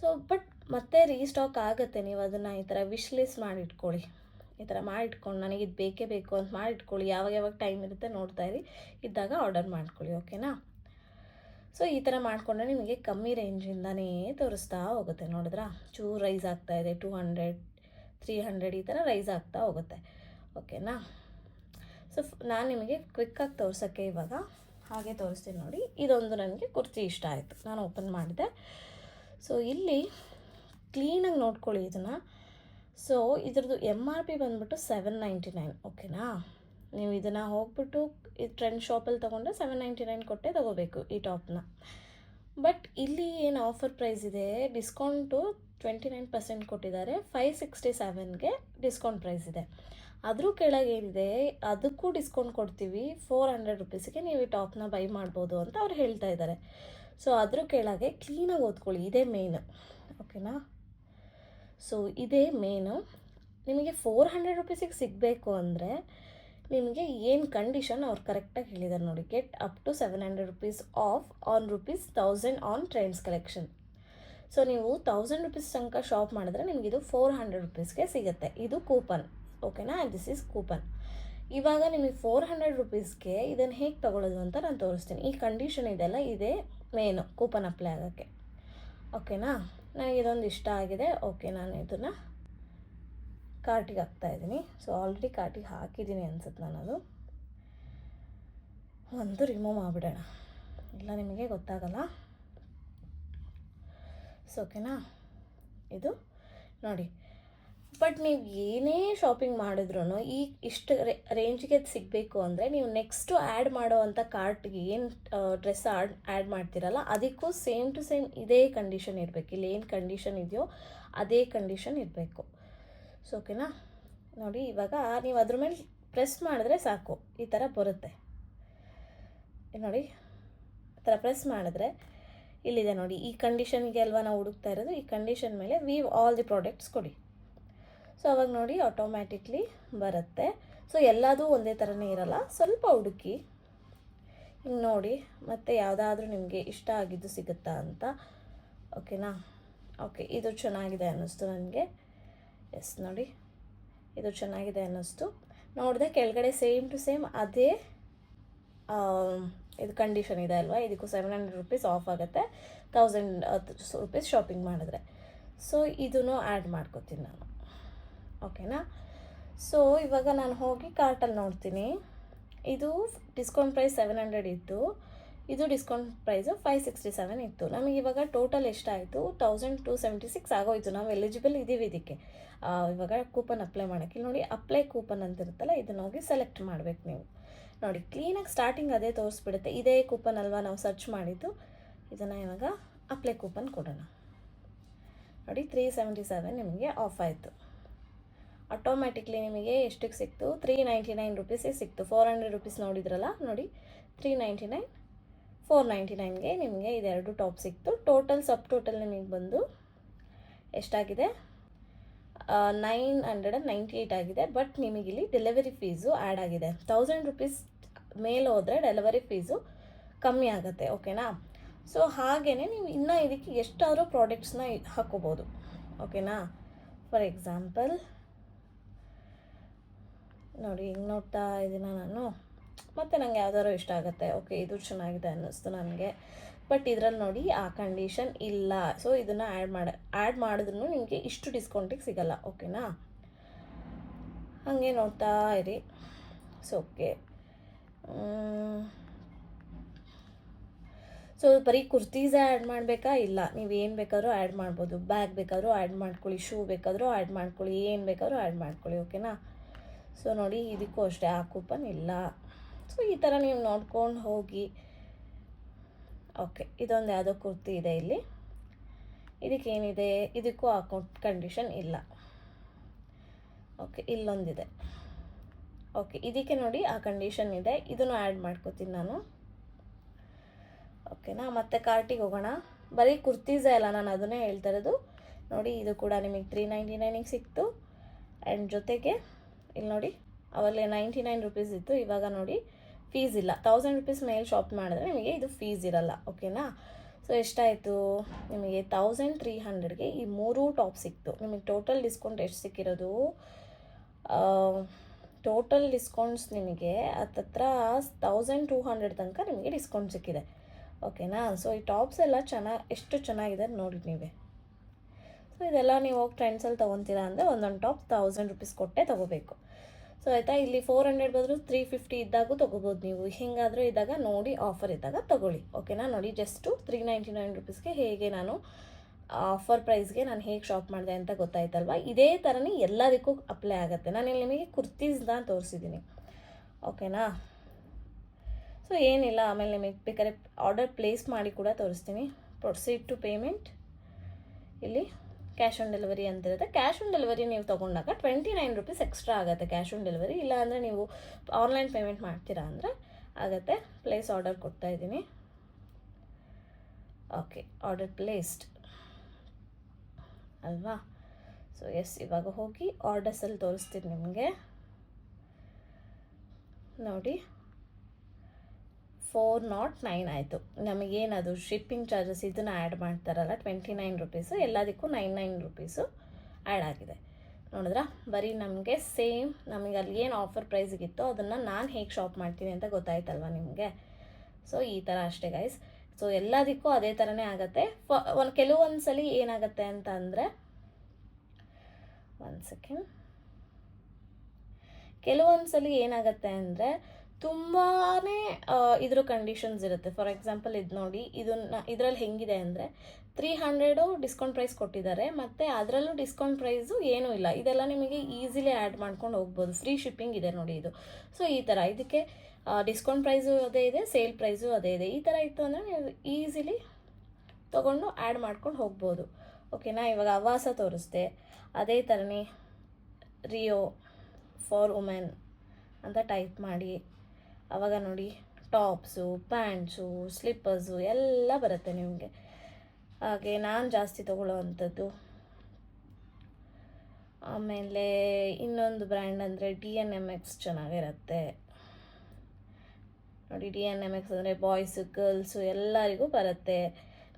ಸೊ ಬಟ್ ಮತ್ತೆ ರೀಸ್ಟಾಕ್ ಆಗುತ್ತೆ. ನೀವು ಅದನ್ನು ಈ ಥರ ವಿಶ್ ಲಿಸ್ಟ್ ಮಾಡಿಟ್ಕೊಳ್ಳಿ ಈ ಥರ ಮಾಡಿಟ್ಕೊಂಡು ನನಗೆ ಇದು ಬೇಕೇ ಬೇಕು ಅಂತ ಮಾಡಿಟ್ಕೊಳ್ಳಿ ಯಾವಾಗ ಯಾವಾಗ ಟೈಮ್ ಇರುತ್ತೆ ನೋಡ್ತಾ ಇರಿ. ಇದ್ದಾಗ ಆರ್ಡರ್ ಮಾಡ್ಕೊಳ್ಳಿ ಓಕೆನಾ ಸೊ ಈ ಥರ ಮಾಡಿಕೊಂಡ್ರೆ ನಿಮಗೆ ಕಮ್ಮಿ ರೇಂಜಿಂದನೇ ತೋರಿಸ್ತಾ ಹೋಗುತ್ತೆ ನೋಡಿದ್ರಾ? ಚೂರು ರೈಸ್ ಆಗ್ತಾ ಇದೆ. ಟೂ ಹಂಡ್ರೆಡ್ ತ್ರೀ ಹಂಡ್ರೆಡ್ ಈ ಥರ ರೈಸ್ ಆಗ್ತಾ ಹೋಗುತ್ತೆ. ಓಕೆನಾ ಸೊ ನಾನು ನಿಮಗೆ ಕ್ವಿಕ್ಕಾಗಿ ತೋರ್ಸೋಕ್ಕೆ ಇವಾಗ ಹಾಗೆ ತೋರಿಸ್ತೀನಿ ನೋಡಿ. ಇದೊಂದು ನನಗೆ ಕುರ್ತಿ ಇಷ್ಟ ಆಯಿತು. ನಾನು ಓಪನ್ ಮಾಡಿದೆ. ಸೊ ಇಲ್ಲಿ ಕ್ಲೀನಾಗಿ ನೋಡ್ಕೊಳ್ಳಿ ಇದನ್ನು. ಸೊ ಇದ್ರದ್ದು ಎಂ ಆರ್ ಪಿ ಬಂದ್ಬಿಟ್ಟು ಸೆವೆನ್ ನೈಂಟಿ ನೈನ್ ಓಕೆನಾ ನೀವು ಇದನ್ನು ಹೋಗ್ಬಿಟ್ಟು ಈ ಟ್ರೆಂಡ್ ಶಾಪಲ್ಲಿ ತೊಗೊಂಡ್ರೆ ಸೆವೆನ್ ನೈಂಟಿ ನೈನ್ ಕೊಟ್ಟೆ ತೊಗೋಬೇಕು ಈ ಟಾಪ್ನ ಬಟ್ ಇಲ್ಲಿ ಏನು ಆಫರ್ ಪ್ರೈಸ್ ಇದೆ? ಡಿಸ್ಕೌಂಟು ಟ್ವೆಂಟಿ ನೈನ್ ಪರ್ಸೆಂಟ್ ಕೊಟ್ಟಿದ್ದಾರೆ. ಫೈವ್ ಸಿಕ್ಸ್ಟಿ ಸೆವೆನ್ಗೆ ಡಿಸ್ಕೌಂಟ್ ಪ್ರೈಸ್ ಇದೆ. ಅದ್ರ ಕೆಳಗೆ ಏನಿದೆ ಅದಕ್ಕೂ ಡಿಸ್ಕೌಂಟ್ ಕೊಡ್ತೀವಿ ಫೋರ್ ಹಂಡ್ರೆಡ್ ರುಪೀಸಿಗೆ ನೀವು ಈ ಟಾಪ್ನ ಬೈ ಮಾಡ್ಬೋದು ಅಂತ ಅವ್ರು ಹೇಳ್ತಾ ಇದ್ದಾರೆ ಸೊ ಅದ್ರ ಕೆಳಗೆ ಕ್ಲೀನಾಗಿ ಓದ್ಕೊಳ್ಳಿ, ಇದೇ ಮೇನ್ ಓಕೆನಾ ಸೊ ಇದೇ ಮೇನ್ ನಿಮಗೆ ಫೋರ್ ಹಂಡ್ರೆಡ್ ರುಪೀಸಿಗೆ ಸಿಗಬೇಕು ಅಂದರೆ ನಿಮಗೆ ಏನು ಕಂಡೀಷನ್ ಅವ್ರು ಕರೆಕ್ಟಾಗಿ ಹೇಳಿದ್ದಾರೆ ನೋಡಿ. Get up to seven hundred rupees off on rupees thousand on trends collection so ನೀವು ತೌಸಂಡ್ ರುಪೀಸ್ ತನಕ ಶಾಪ್ ಮಾಡಿದ್ರೆ ನಿಮಗಿದು ಫೋರ್ ಹಂಡ್ರೆಡ್ ರುಪೀಸ್ಗೆ ಸಿಗುತ್ತೆ. ಇದು ಕೂಪನ್ ಓಕೆನಾ ದಿಸ್ ಈಸ್ ಕೂಪನ್ ಇವಾಗ ನಿಮಗೆ ಫೋರ್ ಹಂಡ್ರೆಡ್ ರುಪೀಸ್ಗೆ ಇದನ್ನು ಹೇಗೆ ತಗೊಳ್ಳೋದು ಅಂತ ನಾನು ತೋರಿಸ್ತೀನಿ. ಈ ಕಂಡೀಷನ್ ಇದೆಲ್ಲ ಇದೇ ಮೇನು ಕೂಪನ್ ಅಪ್ಲೈ ಆಗೋಕ್ಕೆ. ಓಕೆನಾ ನನಗೆ ಇದೊಂದು ಇಷ್ಟ ಆಗಿದೆ. ಓಕೆ ನಾನು ಇದನ್ನು ಕಾರ್ಟಿಗೆ ಹಾಕ್ತಾ ಇದ್ದೀನಿ. ಸೊ ಆಲ್ರೆಡಿ ಕಾರ್ಟಿಗೆ ಹಾಕಿದ್ದೀನಿ ಅನ್ಸುತ್ತೆ ನಾನು ಅದು ಒಂದು ರಿಮೂವ್ ಮಾಡಿಬಿಡೋಣ ಇಲ್ಲ ನಿಮಗೆ ಗೊತ್ತಾಗಲ್ಲ. ಸೊ ಓಕೆನಾ ಇದು ನೋಡಿ. ಬಟ್ ನೀವು ಏನೇ ಶಾಪಿಂಗ್ ಮಾಡಿದ್ರೂ ಈ ಇಷ್ಟು ರೇಂಜ್ಗೆ ಸಿಗಬೇಕು ಅಂದರೆ ನೀವು ನೆಕ್ಸ್ಟು ಆ್ಯಡ್ ಮಾಡೋ ಅಂಥ ಕಾರ್ಟ್ಗೆ ಏನು ಡ್ರೆಸ್ ಆಡ್ ಆ್ಯಡ್ ಮಾಡ್ತೀರಲ್ಲ ಅದಕ್ಕೂ ಸೇಮ್ ಟು ಸೇಮ್ ಇದೇ ಕಂಡೀಷನ್ ಇರಬೇಕು. ಇಲ್ಲಿ ಏನು ಕಂಡೀಷನ್ ಇದೆಯೋ ಅದೇ ಕಂಡೀಷನ್ ಇರಬೇಕು. ಸೊ ಓಕೆನಾ ನೋಡಿ, ಇವಾಗ ನೀವು ಅದ್ರ ಮೇಲೆ ಪ್ರೆಸ್ ಮಾಡಿದ್ರೆ ಸಾಕು. ಈ ಥರ ಬರುತ್ತೆ. ನೋಡಿ, ಈ ಥರ ಪ್ರೆಸ್ ಮಾಡಿದ್ರೆ ಇಲ್ಲಿದೆ ನೋಡಿ, ಈ ಕಂಡೀಷನ್ಗೆ ಅಲ್ವಾ ನಾವು ಹುಡುಕ್ತಾ ಇರೋದು, ಈ ಕಂಡೀಷನ್ ಮೇಲೆ ವಿ ಆಲ್ ದಿ ಪ್ರಾಡಕ್ಟ್ಸ್ ಕೊಡಿ. ಸೊ ಅವಾಗ ನೋಡಿ ಆಟೋಮ್ಯಾಟಿಕ್ಲಿ ಬರುತ್ತೆ. ಸೊ ಎಲ್ಲದೂ ಒಂದೇ ಥರನೇ ಇರಲ್ಲ. ಸ್ವಲ್ಪ ಹುಡುಕಿ. ಹಿಂಗೆ ನೋಡಿ ಮತ್ತು ಯಾವುದಾದ್ರೂ ನಿಮಗೆ ಇಷ್ಟ ಆಗಿದ್ದು ಸಿಗುತ್ತಾ ಅಂತ. ಓಕೆನಾ ಓಕೆ ಇದು ಚೆನ್ನಾಗಿದೆ ಅನ್ನಿಸ್ತು ನನಗೆ. ಎಸ್ ನೋಡಿ. ಇದು ಚೆನ್ನಾಗಿದೆ ಅನ್ನಿಸ್ತು. ನೋಡಿದೆ ಕೆಳಗಡೆ ಸೇಮ್ ಟು ಸೇಮ್ ಅದೇ ಇದು ಕಂಡೀಷನ್ ಇದೆ ಅಲ್ವಾ? ಇದಕ್ಕೂ ಸೆವೆನ್ ಹಂಡ್ರೆಡ್ ರುಪೀಸ್ ಆಫ್ ಆಗುತ್ತೆ. ತೌಸಂಡ್ ರುಪೀಸ್ ಶಾಪಿಂಗ್ ಮಾಡಿದ್ರೆ. ಸೊ ಇದನ್ನು ಆ್ಯಡ್ ಮಾಡ್ಕೋತೀನಿ ನಾನು. ಓಕೆನಾ? ಸೊ ಇವಾಗ ನಾನು ಹೋಗಿ ಕಾರ್ಟಲ್ಲಿ ನೋಡ್ತೀನಿ. ಇದು ಡಿಸ್ಕೌಂಟ್ ಪ್ರೈಸ್ ಸೆವೆನ್ ಹಂಡ್ರೆಡ್ ಇತ್ತು. ಇದು discount price five sixty seven ಇತ್ತು. ನಮಗೆ ಇವಾಗ ಟೋಟಲ್ ಎಷ್ಟಾಯಿತು? ತೌಸಂಡ್ ಟು ಸೆವೆಂಟಿ ಸಿಕ್ಸ್ ಆಗೋಯಿತು. ನಾವು ಎಲಿಜಿಬಲ್ ಇದ್ದೀವಿ ಇದಕ್ಕೆ. ಇವಾಗ ಕೂಪನ್ ಅಪ್ಲೈ ಮಾಡೋಕ್ಕೆ. ನೋಡಿ ಅಪ್ಲೈ ಕೂಪನ್ ಅಂತ ಇರುತ್ತಲ್ಲ, ಇದನ್ನ ಹೋಗಿ ಸೆಲೆಕ್ಟ್ ಮಾಡಬೇಕು ನೀವು. ನೋಡಿ ಕ್ಲೀನಾಗಿ ಸ್ಟಾರ್ಟಿಂಗ್ ಅದೇ ತೋರಿಸ್ಬಿಡುತ್ತೆ. ಇದೇ ಕೂಪನ್ ಅಲ್ವಾ ನಾವು ಸರ್ಚ್ ಮಾಡಿದ್ದು? ಇದನ್ನು ಇವಾಗ ಅಪ್ಲೈ ಕೂಪನ್ ಕೊಡೋಣ. ನೋಡಿ ತ್ರೀ ಸೆವೆಂಟಿ ಸೆವೆನ್ ನಿಮಗೆ ಆಫ್ ಆಯಿತು. ಆಟೋಮ್ಯಾಟಿಕ್ಲಿ ನಿಮಗೆ ಎಷ್ಟಕ್ಕೆ ಸಿಕ್ತು? ತ್ರೀ ನೈಂಟಿ ನೈನ್ ರುಪೀಸಿಗೆ ಸಿಕ್ತು. ಫೋರ್ ಹಂಡ್ರೆಡ್ ರುಪೀಸ್ ನೋಡಿದ್ರಲ್ಲ? ನೋಡಿ. Three ninety nine four ninety ನೈನ್ಗೆ ನಿಮಗೆ ಇದೆರಡು ಟಾಪ್ ಸಿಕ್ತು. ಟೋಟಲ್ ಸಬ್ ಟೋಟಲ್ ನಿಮಗೆ ಬಂದು ಎಷ್ಟಾಗಿದೆ? Nine hundred and ninety eight ಆಗಿದೆ ಬಟ್ ನಿಮಗಿಲ್ಲಿ ಡೆಲಿವರಿ ಫೀಸು ಆ್ಯಡ್ ಆಗಿದೆ. ತೌಸಂಡ್ ರುಪೀಸ್ ಮೇಲೆ ಹೋದರೆ ಡೆಲಿವರಿ ಫೀಸು ಕಮ್ಮಿ ಆಗುತ್ತೆ. ಓಕೆನಾ ಸೊ ಹಾಗೇ ನೀವು ಇನ್ನೂ ಇದಕ್ಕೆ ಎಷ್ಟಾದರೂ ಪ್ರಾಡಕ್ಟ್ಸ್ನ ಹಾಕೋಬೋದು ಓಕೆನಾ ಫಾರ್ ಎಕ್ಸಾಂಪಲ್ ನೋಡಿ, ಹಿಂಗೆ ನೋಡ್ತಾ ಇದ್ದೀನ ನಾನು. ಮತ್ತು ನನಗೆ ಯಾವ್ದಾದ್ರು ಇಷ್ಟ ಆಗುತ್ತೆ. ಓಕೆ, ಇದು ಚೆನ್ನಾಗಿದೆ ಅನ್ನಿಸ್ತು ನನಗೆ. ಬಟ್ ಇದರಲ್ಲಿ ನೋಡಿ, ಆ ಕಂಡೀಷನ್ ಇಲ್ಲ. ಸೊ ಇದನ್ನು ಆ್ಯಡ್ ಮಾಡಿ ಆ್ಯಡ್ ಮಾಡಿದ್ರೂ ನಿಮಗೆ ಇಷ್ಟು ಡಿಸ್ಕೌಂಟಿಗೆ ಸಿಗಲ್ಲ, ಓಕೆನಾ? ಹಾಗೆ ನೋಡ್ತಾ ಇರಿ. So okay. ಸೊ ಬರೀ ಕುರ್ತೀಸೇ ಆ್ಯಡ್ ಮಾಡಬೇಕಾ? ಇಲ್ಲ. ನೀವು ಏನು ಬೇಕಾದ್ರೂ ಆ್ಯಡ್ ಮಾಡ್ಬೋದು. ಬ್ಯಾಗ್ ಬೇಕಾದರೂ ಆ್ಯಡ್ ಮಾಡ್ಕೊಳ್ಳಿ. ಶೂ ಬೇಕಾದರೂ ಆ್ಯಡ್ ಮಾಡ್ಕೊಳ್ಳಿ. ಏನು ಬೇಕಾದರೂ ಆ್ಯಡ್ ಮಾಡ್ಕೊಳ್ಳಿ, ಓಕೆನಾ? ಸೊ ನೋಡಿ, ಇದಕ್ಕೂ ಅಷ್ಟೇ ಆ ಕೂಪನ್ ಇಲ್ಲ. ಸೊ ಈ ಥರ ನೀವು ನೋಡ್ಕೊಂಡು ಹೋಗಿ. ಓಕೆ ಇದೊಂದು ಯಾವುದೋ ಕುರ್ತಿ ಇದೆ ಇಲ್ಲಿ. ಇದಕ್ಕೇನಿದೆ? ಇದಕ್ಕೂ ಅಕೌಂಟ್ ಕಂಡೀಷನ್ ಇಲ್ಲ. ಓಕೆ ಇಲ್ಲೊಂದಿದೆ. ಓಕೆ ಇದಕ್ಕೆ ನೋಡಿ ಆ ಕಂಡೀಷನ್ ಇದೆ. ಇದನ್ನು ಆ್ಯಡ್ ಮಾಡ್ಕೋತೀನಿ ನಾನು. ಓಕೆನಾ ಮತ್ತೆ ಕಾರ್ಟಿಗೆ ಹೋಗೋಣ. ಬರೀ ಕುರ್ತೀಸೇ ಅಲ್ಲ, ನಾನು ಅದನ್ನೇ ಹೇಳ್ತಾ ಇರೋದು. ನೋಡಿ, ಇದು ಕೂಡ ನಿಮಗೆ ತ್ರೀ ನೈಂಟಿ ನೈನಿಗೆ ಸಿಕ್ತು. ಆ್ಯಂಡ್ ಜೊತೆಗೆ ಇಲ್ಲಿ ನೋಡಿ. ಅವಲ್ಲೇ ನೈಂಟಿ ನೈನ್ ರುಪೀಸ್ ಇತ್ತು. ಇವಾಗ ನೋಡಿ ಫೀಸ್ ಇಲ್ಲ. ತೌಸಂಡ್ ರುಪೀಸ್ ಮೇಲೆ ಶಾಪ್ ಮಾಡಿದ್ರೆ ನಿಮಗೆ ಇದು ಫೀಸ್ ಇರಲ್ಲ ಓಕೆನಾ ಸೊ ಎಷ್ಟಾಯಿತು? ನಿಮಗೆ ತೌಸಂಡ್ ತ್ರೀ ಹಂಡ್ರೆಡ್ಗೆ ಈ ಮೂರೂ ಟಾಪ್ ಸಿಕ್ತು. ನಿಮಗೆ ಟೋಟಲ್ ಡಿಸ್ಕೌಂಟ್ ಎಷ್ಟು ಸಿಕ್ಕಿರೋದು? ಟೋಟಲ್ ಡಿಸ್ಕೌಂಟ್ಸ್ ನಿಮಗೆ ಹತ್ತತ್ರ ತೌಸಂಡ್ ಟೂ ಹಂಡ್ರೆಡ್ ತನಕ ನಿಮಗೆ ಡಿಸ್ಕೌಂಟ್ ಸಿಕ್ಕಿದೆ ಓಕೆನಾ ಸೊ ಈ ಟಾಪ್ಸ್ ಎಲ್ಲ ಚೆನ್ನಾಗಿ ಎಷ್ಟು ಚೆನ್ನಾಗಿದೆ ನೋಡಿ ನೀವೇ. ಸೊ ಇದೆಲ್ಲ ನೀವು ಹೋಗಿ ಟ್ರೆಂಡ್ಸಲ್ಲಿ ತೊಗೊತೀರಾ ಅಂದರೆ ಒಂದೊಂದು ಟಾಪ್ ತೌಸಂಡ್ ರುಪೀಸ್ ಕೊಟ್ಟೆ ತೊಗೋಬೇಕು. ಸೊ ಆಯಿತಾ? ಇಲ್ಲಿ ಫೋರ್ ಹಂಡ್ರೆಡ್ ಬದಲು ತ್ರೀ ಫಿಫ್ಟಿ ಇದ್ದಾಗೂ ತೊಗೋಬೋದು ನೀವು. ಹಿಂಗಾದರೂ ಇದ್ದಾಗ ನೋಡಿ ಆಫರ್ ಇದ್ದಾಗ ತೊಗೊಳ್ಳಿ. ಓಕೆನಾ ನೋಡಿ ಜಸ್ಟು ತ್ರೀ ನೈಂಟಿ ನೈನ್ ರುಪೀಸ್ಗೆ ಹೇಗೆ ನಾನು ಆಫರ್ ಪ್ರೈಸ್ಗೆ ನಾನು ಹೇಗೆ ಶಾಪ್ ಮಾಡಿದೆ ಅಂತ ಗೊತ್ತಾಯ್ತಲ್ವ? ಇದೇ ಥರನೇ ಎಲ್ಲದಕ್ಕೂ ಅಪ್ಲೈ ಆಗುತ್ತೆ. ನಾನು ಇಲ್ಲಿ ನಿಮಗೆ ಕುರ್ತೀಸ್ನ ತೋರಿಸಿದ್ದೀನಿ ಓಕೆನಾ ಸೊ ಏನಿಲ್ಲ, ಆಮೇಲೆ ನಿಮಗೆ ಬೇಕಾದ್ರೆ ಆರ್ಡರ್ ಪ್ಲೇಸ್ ಮಾಡಿ ಕೂಡ ತೋರಿಸ್ತೀನಿ. ಪ್ರೊಸೀಡ್ ಟು ಪೇಮೆಂಟ್ ಇಲ್ಲಿ. ಕ್ಯಾಶ್ ಆನ್ ಡೆಲಿವರಿ ಅಂತ ಇರುತ್ತೆ ಕ್ಯಾಶ್ ಆನ್ ಡೆಲಿವರಿ ನೀವು ತೊಗೊಂಡಾಗ ಟ್ವೆಂಟಿ ನೈನ್ ರುಪೀಸ್ ಎಕ್ಸ್ಟ್ರಾ ಆಗುತ್ತೆ ಕ್ಯಾಶ್ ಆನ್ ಡೆಲಿವರಿ ಇಲ್ಲ ಅಂದರೆ ನೀವು ಆನ್ಲೈನ್ ಪೇಮೆಂಟ್ ಮಾಡ್ತೀರಾ ಅಂದರೆ ಆಗುತ್ತೆ. ಪ್ಲೇಸ್ ಆರ್ಡರ್ ಕೊಡ್ತಾ ಇದ್ದೀನಿ. ಓಕೆ ಆರ್ಡರ್ ಪ್ಲೇಸ್ಡ್ ಅಲ್ವಾ? ಸೊ ಎಸ್ ಇವಾಗ ಹೋಗಿ ಆರ್ಡರ್ಸಲ್ಲಿ ತೋರಿಸ್ತೀನಿ ನಿಮಗೆ. ನೋಡಿ. ಫೋರ್ ನಾಟ್ ನೈನ್ ಆಯಿತು. ನಮಗೇನದು ಶಿಪ್ಪಿಂಗ್ ಚಾರ್ಜಸ್ ಇದನ್ನು ಆ್ಯಡ್ ಮಾಡ್ತಾರಲ್ಲ ಟ್ವೆಂಟಿ ನೈನ್ ರುಪೀಸು ಎಲ್ಲದಕ್ಕೂ ನೈನ್ ನೈನ್ ರುಪೀಸು ಆ್ಯಡ್ ಆಗಿದೆ. ನೋಡಿದ್ರ? ಬರೀ ನಮಗೆ ಸೇಮ್ ನಮಗೆ ಅಲ್ಲಿ ಏನು ಆಫರ್ ಪ್ರೈಸಿಗಿತ್ತು ಅದನ್ನು ನಾನು ಹೇಗೆ ಶಾಪ್ ಮಾಡ್ತೀನಿ ಅಂತ ಗೊತ್ತಾಯ್ತಲ್ವ ನಿಮಗೆ? ಸೊ ಈ ಥರ ಅಷ್ಟೇ ಗೈಸ್ ಸೊ ಎಲ್ಲದಕ್ಕೂ ಅದೇ ಥರನೇ ಆಗುತ್ತೆ. ಫ ಒಂದು ಕೆಲವೊಂದು ಸಲ ಏನಾಗುತ್ತೆ ಅಂತ ಅಂದರೆ, ಒಂದು ಸೆಕೆಂಡ್ ಕೆಲವೊಂದು ಸಲ ಏನಾಗುತ್ತೆ ಅಂದರೆ ತುಂಬಾ ಇದ್ರ ಕಂಡೀಷನ್ಸ್ ಇರುತ್ತೆ. ಫಾರ್ ಎಕ್ಸಾಂಪಲ್ ಇದು ನೋಡಿ, ಇದನ್ನ, ಇದರಲ್ಲಿ ಹೆಂಗಿದೆ ಅಂದರೆ ತ್ರೀ ಹಂಡ್ರೆಡು ಡಿಸ್ಕೌಂಟ್ ಪ್ರೈಸ್ ಕೊಟ್ಟಿದ್ದಾರೆ, ಮತ್ತು ಅದರಲ್ಲೂ ಡಿಸ್ಕೌಂಟ್ ಪ್ರೈಸು ಏನೂ ಇಲ್ಲ. ಇದೆಲ್ಲ ನಿಮಗೆ ಈಸಿಲಿ ಆ್ಯಡ್ ಮಾಡ್ಕೊಂಡು ಹೋಗ್ಬೋದು. ಫ್ರೀ ಶಿಪ್ಪಿಂಗ್ ಇದೆ ನೋಡಿ ಇದು. ಸೊ ಈ ಥರ ಇದಕ್ಕೆ ಡಿಸ್ಕೌಂಟ್ ಪ್ರೈಸು ಅದೇ ಇದೆ ಸೇಲ್ ಪ್ರೈಸು ಅದೇ ಇದೆ. ಈ ಥರ ಇತ್ತು ಅಂದರೆ ನೀವು ಈಸಿಲಿ ತೊಗೊಂಡು ಆ್ಯಡ್ ಮಾಡ್ಕೊಂಡು ಹೋಗ್ಬೋದು. ಓಕೆನಾ ಇವಾಗ ಆವಾಸ ತೋರಿಸ್ದೆ. ಅದೇ ಥರನೇ ರಿಯೋ ಫಾರ್ ವುಮೆನ್ ಅಂತ ಟೈಪ್ ಮಾಡಿ. ಆವಾಗ ನೋಡಿ ಟಾಪ್ಸು, ಪ್ಯಾಂಟ್ಸು, ಸ್ಲಿಪ್ಪರ್ಸು ಎಲ್ಲ ಬರುತ್ತೆ ನಿಮಗೆ. ಹಾಗೆ ನಾನು ಜಾಸ್ತಿ ತೊಗೊಳ್ಳೋ ಅಂಥದ್ದು. ಆಮೇಲೆ ಇನ್ನೊಂದು ಬ್ರ್ಯಾಂಡ್ ಅಂದರೆ ಡಿ ಎನ್ ಎಂ ಎಕ್ಸ್ ಚೆನ್ನಾಗಿರುತ್ತೆ. ನೋಡಿ ಡಿ ಎನ್ ಎಂ ಎಕ್ಸ್ ಅಂದರೆ ಬಾಯ್ಸು, ಗರ್ಲ್ಸು ಎಲ್ಲರಿಗೂ ಬರುತ್ತೆ.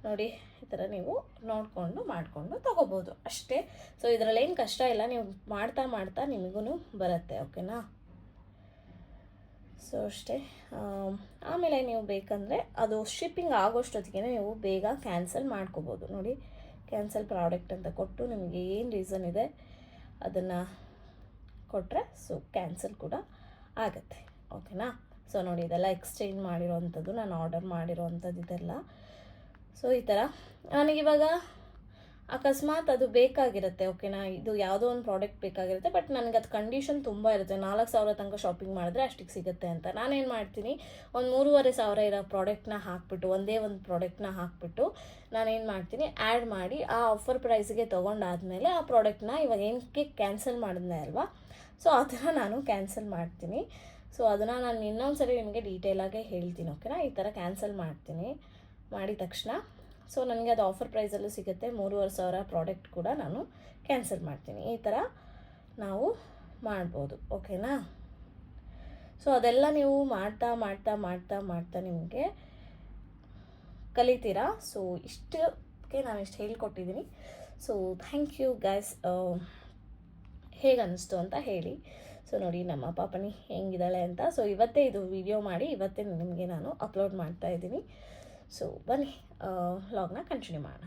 ನೋಡಿ, ಈ ಥರ ನೀವು ನೋಡಿಕೊಂಡು ಮಾಡಿಕೊಂಡು ತೊಗೋಬೋದು ಅಷ್ಟೇ. ಸೊ ಇದರಲ್ಲಿ ಏನು ಕಷ್ಟ ಇಲ್ಲ, ನೀವು ಮಾಡ್ತಾ ಮಾಡ್ತಾ ನಿಮಗೂ ಬರುತ್ತೆ ಓಕೆನಾ ಸೊ ಅಷ್ಟೇ. ಆಮ್, ಆಮೇಲೆ ನೀವು ಬೇಕಂದರೆ ಅದು ಶಿಪ್ಪಿಂಗ್ ಆಗೋಷ್ಟೊತ್ತಿಗೆ ನೀವು ಬೇಗ ಕ್ಯಾನ್ಸಲ್ ಮಾಡ್ಕೋಬೋದು. ನೋಡಿ ಕ್ಯಾನ್ಸಲ್ ಪ್ರಾಡಕ್ಟ್ ಅಂತ ಕೊಟ್ಟು ನಿಮಗೆ ಏನು ರೀಸನ್ ಇದೆ ಅದನ್ನು ಕೊಟ್ಟರೆ ಸೊ ಕ್ಯಾನ್ಸಲ್ ಕೂಡ ಆಗುತ್ತೆ. ಓಕೆನಾ ಸೊ ನೋಡಿ ಇದೆಲ್ಲ ಎಕ್ಸ್ಚೇಂಜ್ ಮಾಡಿರೋವಂಥದ್ದು ನಾನು ಆರ್ಡರ್ ಮಾಡಿರೋವಂಥದ್ದು ಇದೆಲ್ಲ. ಸೊ ಈ ಥರ. ನನಗಿವಾಗ ಅಕಸ್ಮಾತ್ ಅದು ಬೇಕಾಗಿರುತ್ತೆ ಓಕೆನಾ ಇದು ಯಾವುದೋ ಒಂದು ಪ್ರಾಡಕ್ಟ್ ಬೇಕಾಗಿರುತ್ತೆ ಬಟ್ ನನಗೆ ಅದು ಕಂಡೀಷನ್ ತುಂಬ ಇರುತ್ತೆ. ನಾಲ್ಕು ಸಾವಿರ ತನಕ ಶಾಪಿಂಗ್ ಮಾಡಿದ್ರೆ ಅಷ್ಟಿಗೆ ಸಿಗುತ್ತೆ ಅಂತ. ನಾನೇನು ಮಾಡ್ತೀನಿ, ಒಂದು ಮೂರುವರೆ ಸಾವಿರ ಇರೋ ಪ್ರಾಡಕ್ಟ್ನ ಹಾಕ್ಬಿಟ್ಟು, ಒಂದೇ ಒಂದು ಪ್ರಾಡಕ್ಟ್ನ ಹಾಕ್ಬಿಟ್ಟು ನಾನೇನು ಮಾಡ್ತೀನಿ ಆ್ಯಡ್ ಮಾಡಿ ಆ ಆಫರ್ ಪ್ರೈಸ್ಗೆ ತೊಗೊಂಡಾದ್ಮೇಲೆ ಆ ಪ್ರಾಡಕ್ಟ್ನ ಇವಾಗ ಏನಕ್ಕೆ ಕ್ಯಾನ್ಸಲ್ ಮಾಡಿದ್ನೆ ಅಲ್ವಾ? ಸೊ ಆ ಥರ ನಾನು ಕ್ಯಾನ್ಸಲ್ ಮಾಡ್ತೀನಿ. ಸೊ ಅದನ್ನು ನಾನು ಇನ್ನೊಂದು ಸರಿ ನಿಮಗೆ ಡೀಟೇಲಾಗೆ ಹೇಳ್ತೀನಿ ಓಕೆನಾ ಈ ಥರ ಕ್ಯಾನ್ಸಲ್ ಮಾಡ್ತೀನಿ. ಮಾಡಿದ ತಕ್ಷಣ ಸೊ ನನಗೆ ಅದು ಆಫರ್ ಪ್ರೈಸಲ್ಲೂ ಸಿಗುತ್ತೆ. ಮೂರುವರೆ ಸಾವಿರ ಪ್ರಾಡಕ್ಟ್ ಕೂಡ ನಾನು ಕ್ಯಾನ್ಸಲ್ ಮಾಡ್ತೀನಿ. ಈ ಥರ ನಾವು ಮಾಡ್ಬೋದು. ಓಕೆನಾ ಸೊ ಅದೆಲ್ಲ ನೀವು ಮಾಡ್ತಾ ಮಾಡ್ತಾ ಮಾಡ್ತಾ ಮಾಡ್ತಾ ನಿಮಗೆ ಕಲಿತೀರಾ? ಸೊ ಇಷ್ಟಕ್ಕೆ ನಾನು ಇಷ್ಟು ಹೇಳ್ಕೊಟ್ಟಿದ್ದೀನಿ. ಸೊ ಥ್ಯಾಂಕ್ ಯು ಗೈಸ್ ಹೇಗೆ ಅನ್ನಿಸ್ತು ಅಂತ ಹೇಳಿ. ಸೊ ನೋಡಿ ನಮ್ಮ ಪಾಪನಿ ಹೆಂಗಿದ್ದಾಳೆ ಅಂತ. ಸೊ ಇವತ್ತೇ ಇದು ವಿಡಿಯೋ ಮಾಡಿ ಇವತ್ತೇ ನಿಮಗೆ ನಾನು ಅಪ್ಲೋಡ್ ಮಾಡ್ತಾ ಇದ್ದೀನಿ. ಸೊ ಬನ್ನಿ ಲಾಗ್ನ ಕಂಟಿನ್ಯೂ ಮಾಡೋಣ